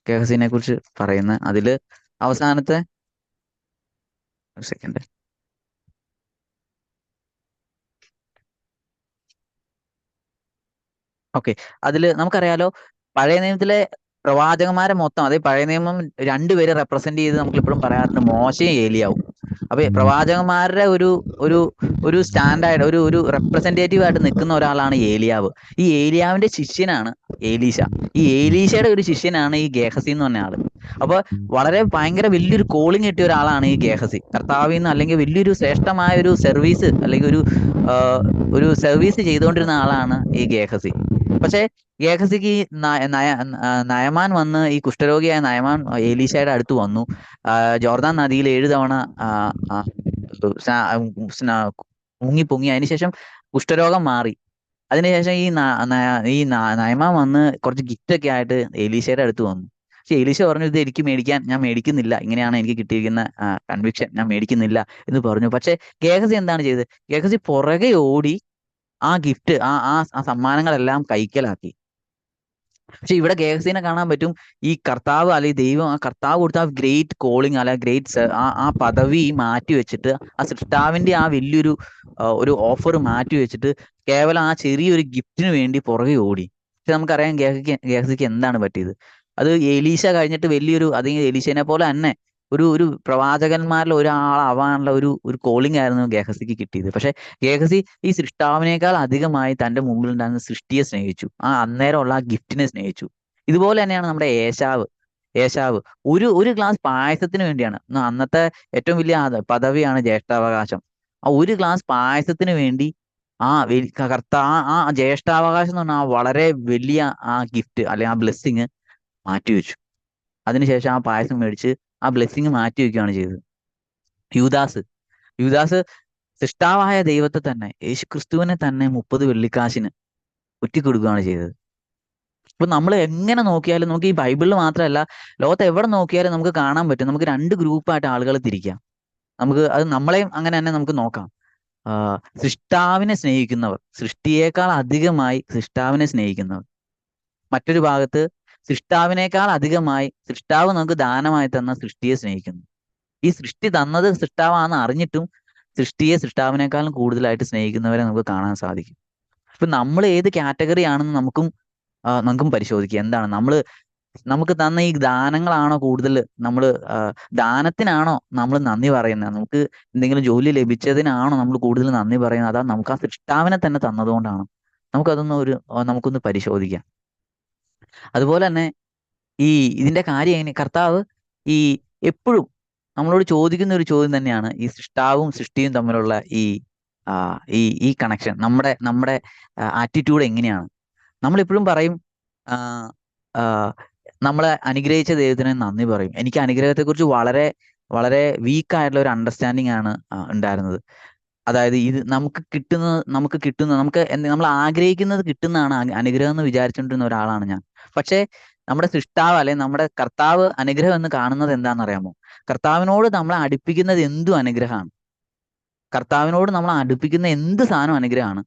ഗേഹസിനെ കുറിച്ച് പറയുന്നത്. അതിൽ അവസാനത്തെ ഒരു സെക്കൻഡ് ഓക്കെ അതിൽ നമുക്കറിയാലോ പഴയ നിയമത്തിലെ പ്രവാചകന്മാരെ മൊത്തം അതായത് പഴയ നിയമം രണ്ടുപേരെ റെപ്രസെന്റ് ചെയ്ത് നമുക്ക് ഇപ്പോഴും പറയാറുണ്ട് മോശയും ഏലിയാവും. അപ്പൊ പ്രവാചകന്മാരുടെ ഒരു ഒരു ഒരു സ്റ്റാൻഡായിട്ട് ഒരു ഒരു റെപ്രസെന്റേറ്റീവ് ആയിട്ട് നിൽക്കുന്ന ഒരാളാണ് ഏലിയാവ്. ഈ ഏലിയാവിന്റെ ശിഷ്യനാണ് ഏലീശ. ഈ ഏലീശയുടെ ഒരു ശിഷ്യനാണ് ഈ ഗേഹസി എന്ന് പറഞ്ഞ ആൾ. അപ്പൊ വളരെ ഭയങ്കര വലിയൊരു കോളിംഗ് കിട്ടിയ ഒരാളാണ് ഈ ഗേഹസി. കർത്താവിൽ നിന്ന് അല്ലെങ്കിൽ വലിയൊരു ശ്രേഷ്ഠമായ ഒരു സർവീസ് അല്ലെങ്കിൽ ഒരു ഒരു സർവീസ് ചെയ്തുകൊണ്ടിരുന്ന ആളാണ് ഈ ഗേഹസി. പക്ഷെ ഗേഹസിക്ക് നയമാൻ വന്ന് ഈ കുഷ്ഠരോഗിയായ നയമാൻ ഏലീശയുടെ അടുത്ത് വന്നു. ജോർദാൻ നദിയിൽ ഏഴ് തവണ മുങ്ങി പൊങ്ങി. അതിനുശേഷം കുഷ്ഠരോഗം മാറി. അതിനുശേഷം ഈ ഈ നയമാൻ വന്ന് കുറച്ച് ഗിഫ്റ്റ് ഒക്കെ ആയിട്ട് എലീശയുടെ അടുത്ത് വന്നു. പക്ഷെ എലീശ പറഞ്ഞു ഇത് എനിക്ക് മേടിക്കാൻ ഞാൻ മേടിക്കുന്നില്ല. ഇങ്ങനെയാണ് എനിക്ക് കിട്ടിയിരിക്കുന്ന കൺവിക്ഷൻ ഞാൻ മേടിക്കുന്നില്ല എന്ന് പറഞ്ഞു. പക്ഷെ ഗേഹസി എന്താണ് ചെയ്തത്? ഗേഹസി പുറകെ ഓടി ആ ഗിഫ്റ്റ് ആ ആ സമ്മാനങ്ങളെല്ലാം കൈക്കലാക്കി. പക്ഷെ ഇവിടെ ഗേഹസീനെ കാണാൻ പറ്റും. ഈ കർത്താവ് അല്ലെങ്കിൽ ദൈവം ആ കർത്താവ് കൊടുത്ത ആ ഗ്രേറ്റ് കോളിങ് അല്ല ഗ്രേറ്റ് ആ ആ പദവി മാറ്റി വെച്ചിട്ട് ആ സൃഷ്ടാവിന്റെ ആ വലിയൊരു ഒരു ഓഫർ മാറ്റി വെച്ചിട്ട് കേവലം ആ ചെറിയൊരു ഗിഫ്റ്റിന് വേണ്ടി പുറകെ ഓടി. പക്ഷെ നമുക്കറിയാം ഗേഹസിക്ക് ഗേഹസിക്ക് എന്താണ് പറ്റിയത്? അത് എലീശ കഴിഞ്ഞിട്ട് വലിയൊരു അല്ലെങ്കിൽ എലീശനെ പോലെ തന്നെ ഒരു ഒരു പ്രവാചകന്മാരിൽ ഒരാളാവാനുള്ള ഒരു ഒരു കോളിംഗ് ആയിരുന്നു ഗേഹസിക്ക് കിട്ടിയത്. പക്ഷെ ഗേഹസി ഈ സൃഷ്ടാവിനേക്കാൾ അധികമായി തന്റെ മുമ്പിൽ ഉണ്ടായിരുന്ന സൃഷ്ടിയെ സ്നേഹിച്ചു. ആ അന്നേരമുള്ള ആ ഗിഫ്റ്റിനെ സ്നേഹിച്ചു. ഇതുപോലെ തന്നെയാണ് നമ്മുടെ ഏശാവ്. ഏശാവ് ഒരു ഒരു ഗ്ലാസ് പായസത്തിന് വേണ്ടിയാണ്. അന്നത്തെ ഏറ്റവും വലിയ പദവിയാണ് ജ്യേഷ്ഠാവകാശം. ആ ഒരു ഗ്ലാസ് പായസത്തിന് വേണ്ടി ആ കർത്ത ആ ജ്യേഷ്ഠാവകാശം എന്ന് പറഞ്ഞാൽ വളരെ വലിയ ആ ഗിഫ്റ്റ് അല്ലെങ്കിൽ ആ ബ്ലെസ്സിങ് മാറ്റിവെച്ചു അതിനുശേഷം ആ പായസം മേടിച്ച് ആ ബ്ലെസ്സിങ് മാറ്റി വെക്കുകയാണ് ചെയ്തത്. യൂദാസ്. യൂദാസ് സൃഷ്ടാവായ ദൈവത്തെ തന്നെ യേശു ക്രിസ്തുവിനെ തന്നെ മുപ്പത് വെള്ളിക്കാശിന് ഒറ്റിക്കൊടുക്കുകയാണ് ചെയ്തത്. അപ്പൊ നമ്മൾ എങ്ങനെ നോക്കിയാലും നമുക്ക് ഈ ബൈബിളിൽ മാത്രമല്ല ലോകത്ത് എവിടെ നോക്കിയാലും നമുക്ക് കാണാൻ പറ്റും. നമുക്ക് രണ്ട് ഗ്രൂപ്പായിട്ട് ആളുകളെ തിരിക്കാം. നമുക്ക് അത് നമ്മളെയും അങ്ങനെ തന്നെ നമുക്ക് നോക്കാം. സൃഷ്ടാവിനെ സ്നേഹിക്കുന്നവർ സൃഷ്ടിയേക്കാൾ അധികമായി സൃഷ്ടാവിനെ സ്നേഹിക്കുന്നവർ. മറ്റൊരു ഭാഗത്ത് സൃഷ്ടാവിനേക്കാൾ അധികമായി സൃഷ്ടാവ് നമുക്ക് ദാനമായി തന്ന സൃഷ്ടിയെ സ്നേഹിക്കുന്നു. ഈ സൃഷ്ടി തന്നത് സൃഷ്ടാവാന്ന് അറിഞ്ഞിട്ടും സൃഷ്ടിയെ സൃഷ്ടാവിനേക്കാളും കൂടുതലായിട്ട് സ്നേഹിക്കുന്നവരെ നമുക്ക് കാണാൻ സാധിക്കും. ഇപ്പൊ നമ്മൾ ഏത് കാറ്റഗറി ആണെന്ന് നമുക്കും നമുക്കും പരിശോധിക്കാം. എന്താണ്? നമ്മൾ നമുക്ക് തന്ന ഈ ദാനങ്ങളാണോ കൂടുതൽ നമ്മൾ ദാനത്തിനാണോ നമ്മൾ നന്ദി പറയുന്നത്? നമുക്ക് എന്തെങ്കിലും ജോലി ലഭിച്ചതിനാണോ നമ്മൾ കൂടുതൽ നന്ദി പറയുന്നത്? അതാ നമുക്ക് ആ സൃഷ്ടാവിനെ തന്നെ തന്നതുകൊണ്ടാണ് നമുക്കതൊന്ന് ഒരു നമുക്കൊന്ന് പരിശോധിക്കാം. അതുപോലെ തന്നെ ഈ ഇതിന്റെ കാര്യം എങ്ങനെ കർത്താവ് ഈ എപ്പോഴും നമ്മളോട് ചോദിക്കുന്ന ഒരു ചോദ്യം തന്നെയാണ്. ഈ സൃഷ്ടാവും സൃഷ്ടിയും തമ്മിലുള്ള ഈ ഈ ഈ കണക്ഷൻ നമ്മുടെ നമ്മുടെ ആറ്റിറ്റ്യൂഡ് എങ്ങനെയാണ്? നമ്മൾ എപ്പോഴും പറയും നമ്മളെ അനുഗ്രഹിച്ച ദൈവത്തിന് നന്ദി പറയും. എനിക്ക് അനുഗ്രഹത്തെക്കുറിച്ച് വളരെ വളരെ വീക്കായിട്ടുള്ള ഒരു അണ്ടർസ്റ്റാൻഡിങ് ആണ് ഉണ്ടായിരുന്നത്. അതായത് ഇത് നമുക്ക് കിട്ടുന്നത് നമുക്ക് കിട്ടുന്ന നമുക്ക് നമ്മൾ ആഗ്രഹിക്കുന്നത് കിട്ടുന്നതാണ് അനുഗ്രഹം എന്ന് വിചാരിച്ചുകൊണ്ടിരുന്ന ഒരാളാണ് ഞാൻ. പക്ഷേ നമ്മുടെ സൃഷ്ടാവ് അല്ലെങ്കിൽ നമ്മുടെ കർത്താവ് അനുഗ്രഹം എന്ന് കാണുന്നത് എന്താണെന്ന് അറിയാമോ കർത്താവിനോട് നമ്മളെ അടുപ്പിക്കുന്നത് എന്തും അനുഗ്രഹമാണ്? കർത്താവിനോട് നമ്മളെ അടുപ്പിക്കുന്ന എന്ത് സാധനം അനുഗ്രഹമാണ്?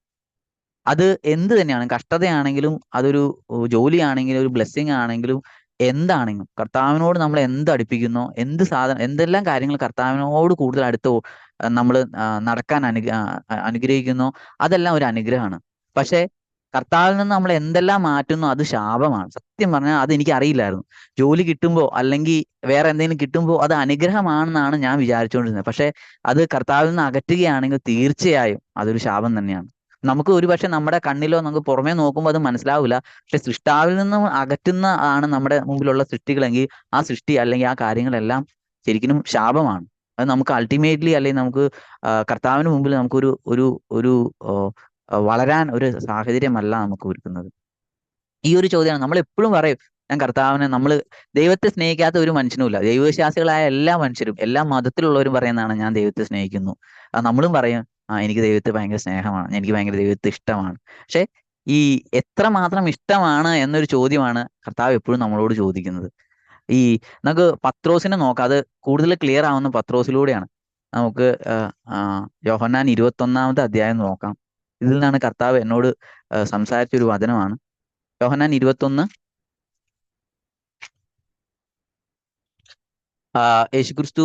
അത് എന്ത് തന്നെയാണ്? കഷ്ടതയാണെങ്കിലും അതൊരു ജോലിയാണെങ്കിലും ഒരു ബ്ലെസ്സിങ് ആണെങ്കിലും എന്താണെങ്കിലും കർത്താവിനോട് നമ്മൾ എന്ത് അടുപ്പിക്കുന്നോ? എന്ത് സാധനം എന്തെല്ലാം കാര്യങ്ങൾ കർത്താവിനോട് കൂടുതൽ അടുത്ത് നമ്മൾ നടക്കാൻ അനു ആ, ആ, അനുഗ്രഹിക്കുന്നോ? അതെല്ലാം ഒരു അനുഗ്രഹമാണ്. പക്ഷേ കർത്താവിൽ നിന്ന് നമ്മൾ എന്തെല്ലാം മാറ്റുന്നു അത് ശാപമാണ്. സത്യം പറഞ്ഞാൽ അത് എനിക്ക് അറിയില്ലായിരുന്നു. ജോലി കിട്ടുമ്പോൾ അല്ലെങ്കിൽ വേറെ എന്തെങ്കിലും കിട്ടുമ്പോൾ അത് അനുഗ്രഹമാണെന്നാണ് ഞാൻ വിചാരിച്ചുകൊണ്ടിരുന്നത്. പക്ഷെ അത് കർത്താവിൽ നിന്ന് അകറ്റുകയാണെങ്കിൽ തീർച്ചയായും അതൊരു ശാപം തന്നെയാണ്. നമുക്ക് ഒരു ഒരുപക്ഷെ നമ്മുടെ കണ്ണിലോ നമുക്ക് പുറമേ നോക്കുമ്പോൾ അത് മനസ്സിലാവില്ല. പക്ഷെ സൃഷ്ടാവിൽ നിന്നും അകറ്റുന്ന ആണ് നമ്മുടെ മുമ്പിലുള്ള സൃഷ്ടികളെങ്കിൽ ആ സൃഷ്ടി അല്ലെങ്കിൽ ആ കാര്യങ്ങളെല്ലാം ശരിക്കും ശാപമാണ്. അത് നമുക്ക് അൾട്ടിമേറ്റ്ലി അല്ലെങ്കിൽ നമുക്ക് കർത്താവിന് മുമ്പിൽ നമുക്കൊരു ഒരു ഒരു വളരാൻ ഒരു സാഹചര്യമല്ല നമുക്ക് ഒരുക്കുന്നത്. ഈ ഒരു ചോദ്യമാണ്. നമ്മൾ എപ്പോഴും പറയും ഞാൻ കർത്താവിനെ നമ്മൾ ദൈവത്തെ സ്നേഹിക്കാത്ത ഒരു മനുഷ്യനുമില്ല. ദൈവവിശ്വാസികളായ എല്ലാ മനുഷ്യരും എല്ലാ മതത്തിലുള്ളവരും പറയുന്നതാണ് ഞാൻ ദൈവത്തെ സ്നേഹിക്കുന്നു. ആ നമ്മളും പറയും ആ എനിക്ക് ദൈവത്തെ ഭയങ്കര സ്നേഹമാണ് എനിക്ക് ഭയങ്കര ദൈവത്തെ ഇഷ്ടമാണ്. പക്ഷെ ഈ എത്ര മാത്രം ഇഷ്ടമാണ് എന്നൊരു ചോദ്യമാണ് കർത്താവ് എപ്പോഴും നമ്മളോട് ചോദിക്കുന്നത്. ഈ നമുക്ക് പത്രോസിനെ നോക്കാം. അത് കൂടുതൽ ക്ലിയർ ആവുന്ന പത്രോസിലൂടെയാണ്. നമുക്ക് ജോഹന്നാൻ ഇരുപത്തൊന്നാമത്തെ അധ്യായം നോക്കാം. ഇതിൽ നിന്നാണ് കർത്താവ് എന്നോട് സംസാരിച്ച ഒരു വചനമാണ്. യോഹന്നാൻ ഇരുപത്തൊന്ന്. യേശുക്രിസ്തു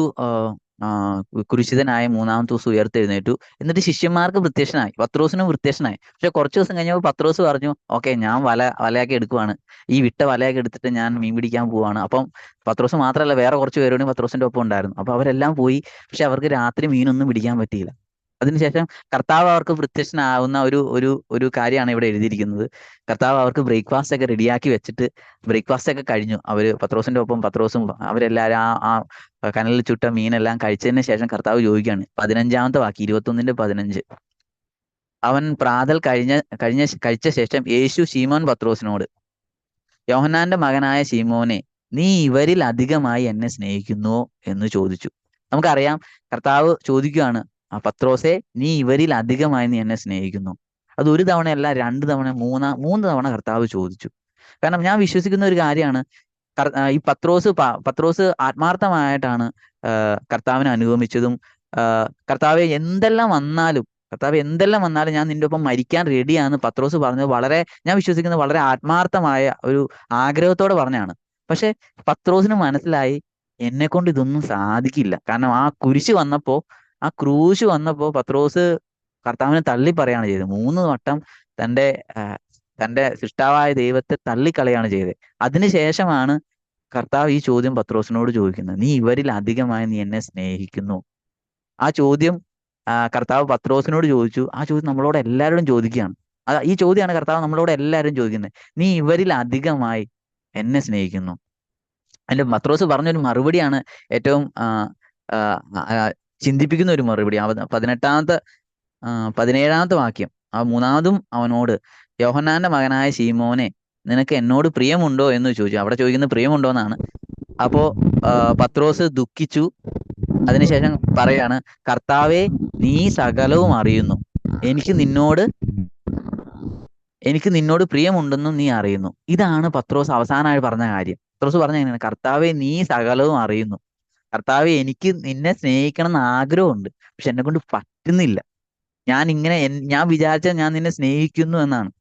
കുരിശിതനായ മൂന്നാമത്തെ ദിവസം ഉയർത്തെഴുന്നേറ്റു. എന്നിട്ട് ശിഷ്യന്മാർക്ക് പ്രത്യക്ഷനായി. പത്രോസിനും പ്രത്യക്ഷനായി. പക്ഷെ കുറച്ച് ദിവസം കഴിഞ്ഞപ്പോൾ പത്രോസ് പറഞ്ഞു ഓക്കെ ഞാൻ വല വലയാക്കി എടുക്കുവാണ്. ഈ വിട്ട വലയാക്കി എടുത്തിട്ട് ഞാൻ മീൻ പിടിക്കാൻ പോവാണ്. അപ്പം പത്രോസ് മാത്രമല്ല വേറെ കുറച്ച് പേരോടും പത്രോസിന്റെ ഒപ്പം ഉണ്ടായിരുന്നു. അപ്പൊ അവരെല്ലാം പോയി. പക്ഷെ അവർക്ക് രാത്രി മീനൊന്നും പിടിക്കാൻ പറ്റിയില്ല. അതിനുശേഷം കർത്താവ് അവർക്ക് പ്രത്യക്ഷനാവുന്ന ഒരു ഒരു ഒരു കാര്യമാണ് ഇവിടെ എഴുതിയിരിക്കുന്നത്. കർത്താവ് അവർക്ക് ബ്രേക്ക്ഫാസ്റ്റ് ഒക്കെ റെഡിയാക്കി വെച്ചിട്ട് ബ്രേക്ക്ഫാസ്റ്റ് ഒക്കെ കഴിഞ്ഞു. അവർ പത്രോസിന്റെ ഒപ്പം പത്രോസും അവരെല്ലാവരും ആ ആ കനലിൽ ചുട്ട മീനെല്ലാം കഴിച്ചതിന് ശേഷം കർത്താവ് ചോദിക്കുകയാണ് പതിനഞ്ചാമത്തെ വാക്ക് ഇരുപത്തൊന്നിന്റെ പതിനഞ്ച്. അവൻ പ്രാതൽ കഴിഞ്ഞ കഴിഞ്ഞ കഴിച്ച ശേഷം യേശു ശീമോൻ പത്രോസിനോട് യോഹന്നാന്റെ മകനായ ശീമോനെ നീ ഇവരിൽ അധികമായി എന്നെ സ്നേഹിക്കുന്നുവോ എന്ന് ചോദിച്ചു. നമുക്കറിയാം കർത്താവ് ചോദിക്കുകയാണ് ആ പത്രോസെ നീ ഇവരിൽ അധികമായി നീ എന്നെ സ്നേഹിക്കുന്നു. അത് ഒരു തവണയല്ല രണ്ട് തവണ മൂന്ന മൂന്ന് തവണ കർത്താവ് ചോദിച്ചു. കാരണം ഞാൻ വിശ്വസിക്കുന്ന ഒരു കാര്യമാണ് ഈ പത്രോസ് പത്രോസ് ആത്മാർത്ഥമായിട്ടാണ് കർത്താവിനെ അനുഗമിച്ചതും കർത്താവെ എന്തെല്ലാം വന്നാലും കർത്താവ് എന്തെല്ലാം വന്നാലും ഞാൻ നിന്റെ ഒപ്പം മരിക്കാൻ റെഡിയാന്ന് പത്രോസ് പറഞ്ഞത് വളരെ ഞാൻ വിശ്വസിക്കുന്നത് വളരെ ആത്മാർത്ഥമായ ഒരു ആഗ്രഹത്തോടെ പറഞ്ഞാണ്. പക്ഷെ പത്രോസിന് മനസ്സിലായി എന്നെ കൊണ്ട് ഇതൊന്നും സാധിക്കില്ല. കാരണം ആ കുരിശ് വന്നപ്പോ ആ ക്രൂശ് വന്നപ്പോ പത്രോസ് കർത്താവിനെ തള്ളി പറയാണ് ചെയ്തത്. മൂന്ന് വട്ടം തന്റെ തന്റെ സൃഷ്ടാവായ ദൈവത്തെ തള്ളിക്കളയാണ് ചെയ്തത്. അതിനുശേഷമാണ് കർത്താവ് ഈ ചോദ്യം പത്രോസിനോട് ചോദിക്കുന്നത്. നീ ഇവരിൽ അധികമായി നീ എന്നെ സ്നേഹിക്കുന്നു? ആ ചോദ്യം കർത്താവ് പത്രോസിനോട് ചോദിച്ചു. ആ ചോദ്യം നമ്മളോട് എല്ലാവരോടും ചോദിക്കുകയാണ്. ഈ ചോദ്യമാണ് കർത്താവ് നമ്മളോട് എല്ലാവരും ചോദിക്കുന്നത്. നീ ഇവരിൽ അധികമായി എന്നെ സ്നേഹിക്കുന്നു? അതിന്റെ പത്രോസ് പറഞ്ഞൊരു മറുപടിയാണ് ഏറ്റവും ചിന്തിപ്പിക്കുന്ന ഒരു മറുപടി പതിനെട്ടാമത്തെ പതിനേഴാമത്തെ വാക്യം. ആ മൂന്നാമതും അവനോട് യോഹന്നാന്റെ മകനായ ശീമോനെ നിനക്ക് എന്നോട് പ്രിയമുണ്ടോ? എന്ന് ചോദിച്ചു. അവിടെ ചോദിക്കുന്നത് പ്രിയമുണ്ടോ എന്നാണ് അപ്പോ പത്രോസ് ദുഃഖിച്ചു. അതിനുശേഷം പറയാണ് കർത്താവെ നീ സകലവും അറിയുന്നു. എനിക്ക് നിന്നോട് എനിക്ക് നിന്നോട് പ്രിയമുണ്ടെന്നും നീ അറിയുന്നു. ഇതാണ് പത്രോസ് അവസാനമായി പറഞ്ഞ കാര്യം. പത്രോസ് പറഞ്ഞ എങ്ങനെയാണ്? കർത്താവെ നീ സകലവും അറിയുന്നു. കർത്താവെ എനിക്ക് നിന്നെ സ്നേഹിക്കണം എന്ന് ആഗ്രഹമുണ്ട്. പക്ഷെ എന്നെ കൊണ്ട് പറ്റുന്നില്ല. ഞാൻ ഇങ്ങനെ ഞാൻ വിചാരിച്ചാൽ ഞാൻ നിന്നെ സ്നേഹിക്കുന്നു എന്നാണ്.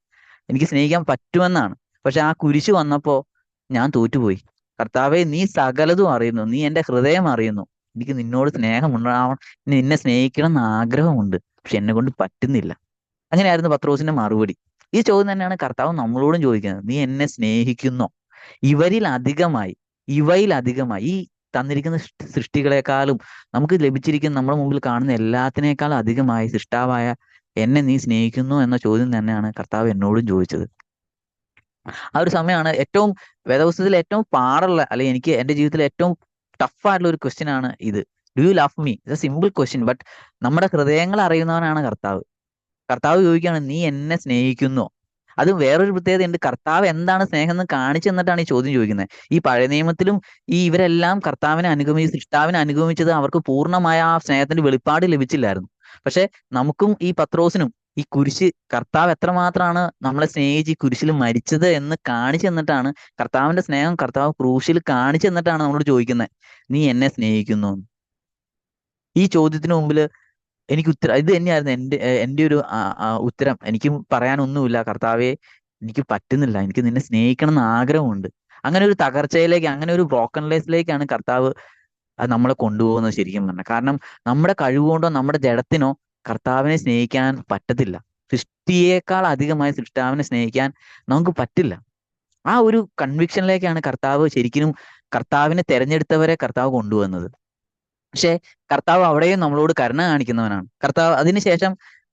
എനിക്ക് സ്നേഹിക്കാൻ പറ്റുമെന്നാണ്. പക്ഷെ ആ കുരിശ് വന്നപ്പോ ഞാൻ തോറ്റുപോയി. കർത്താവെ നീ സകലതും അറിയുന്നു. നീ എന്റെ ഹൃദയം അറിയുന്നു. എനിക്ക് നിന്നോട് സ്നേഹം ഉണ്ടാവണം. നിന്നെ സ്നേഹിക്കണം എന്ന് ആഗ്രഹമുണ്ട്. പക്ഷെ എന്നെ കൊണ്ട് പറ്റുന്നില്ല. അങ്ങനെയായിരുന്നു പത്രോസിന്റെ മറുപടി. ഈ ചോദ്യം തന്നെയാണ് കർത്താവ് നമ്മളോടും ചോദിക്കുന്നത്. നീ എന്നെ സ്നേഹിക്കുന്നോ? ഇവരിൽ അധികമായി ഇവയിൽ അധികമായി ഈ തന്നിരിക്കുന്ന സൃഷ്ടി- സൃഷ്ടികളെക്കാളും നമുക്ക് ലഭിച്ചിരിക്കുന്ന നമ്മുടെ മുമ്പിൽ കാണുന്ന എല്ലാത്തിനേക്കാളും അധികമായി സൃഷ്ടാവായ എന്നെ നീ സ്നേഹിക്കുന്നു എന്ന ചോദ്യം തന്നെയാണ് കർത്താവ് എന്നോടും ചോദിച്ചത്. ആ ഒരു സമയമാണ് ഏറ്റവും വേദപുസ്തകത്തിൽ ഏറ്റവും പാടുള്ള അല്ലെങ്കിൽ എനിക്ക് എന്റെ ജീവിതത്തിൽ ഏറ്റവും ടഫ് ആയിട്ടുള്ള ഒരു ക്വസ്റ്റ്യൻ ആണ് ഇത്. Do you love me it's a simple question but നമ്മുടെ ഹൃദയങ്ങൾ അറിയുന്നവനാണ് കർത്താവ്. കർത്താവ് ചോദിക്കുകയാണ് നീ എന്നെ സ്നേഹിക്കുന്നോ? അത് വേറൊരു പ്രത്യേകത ഉണ്ട് കർത്താവ് എന്താണ് സ്നേഹം എന്ന് കാണിച്ചു തന്നിട്ടാണ് ഈ ചോദ്യം ചോദിക്കുന്നത്. ഈ പഴയ നിയമത്തിലും ഈ ഇവരെല്ലാം കർത്താവിനെ അനുഗമിച്ച് സൃഷ്ടാവിനെ അനുഗമിച്ചത് അവർക്ക് പൂർണമായ ആ സ്നേഹത്തിന്റെ വെളിപ്പാട് ലഭിച്ചില്ലായിരുന്നു. പക്ഷെ നമുക്കും ഈ പത്രോസിനും ഈ കുരിശ് കർത്താവ് എത്രമാത്രമാണ് നമ്മളെ സ്നേഹിച്ച് ഈ കുരിശിൽ മരിച്ചത് എന്ന് കാണിച്ചു തന്നിട്ടാണ് കർത്താവിന്റെ സ്നേഹം കർത്താവ് ക്രൂശിൽ കാണിച്ചു തന്നിട്ടാണ് നമ്മളോട് ചോദിക്കുന്നത്. നീ എന്നെ സ്നേഹിക്കുന്നു ഈ ചോദ്യത്തിന് മുമ്പിൽ എനിക്ക് ഉത്തരം ഇത് തന്നെയായിരുന്നു എന്റെ എന്റെ ഒരു ഉത്തരം. എനിക്ക് പറയാനൊന്നുമില്ല. കർത്താവെ എനിക്ക് പറ്റുന്നില്ല. എനിക്ക് നിന്നെ സ്നേഹിക്കണം എന്ന് ആഗ്രഹമുണ്ട്. അങ്ങനെ ഒരു തകർച്ചയിലേക്ക് അങ്ങനെ ഒരു ബ്രോക്കൺ ലേസിലേക്കാണ് കർത്താവ് നമ്മളെ കൊണ്ടുപോകുന്നത് ശരിക്കും പറഞ്ഞാൽ. കാരണം നമ്മുടെ കഴിവുകൊണ്ടോ നമ്മുടെ ജഡത്തിനോ കർത്താവിനെ സ്നേഹിക്കാൻ പറ്റത്തില്ല. സൃഷ്ടിയേക്കാൾ അധികമായി സൃഷ്ടാവിനെ സ്നേഹിക്കാൻ നമുക്ക് പറ്റില്ല. ആ ഒരു കൺവിക്ഷനിലേക്കാണ് കർത്താവ് ശരിക്കും കർത്താവിനെ തെരഞ്ഞെടുത്തവരെ കർത്താവ് കൊണ്ടുവന്നത്. പക്ഷെ കർത്താവ് അവിടെയും നമ്മളോട് കരുണ കാണിക്കുന്നവനാണ്. കർത്താവ് അതിനുശേഷം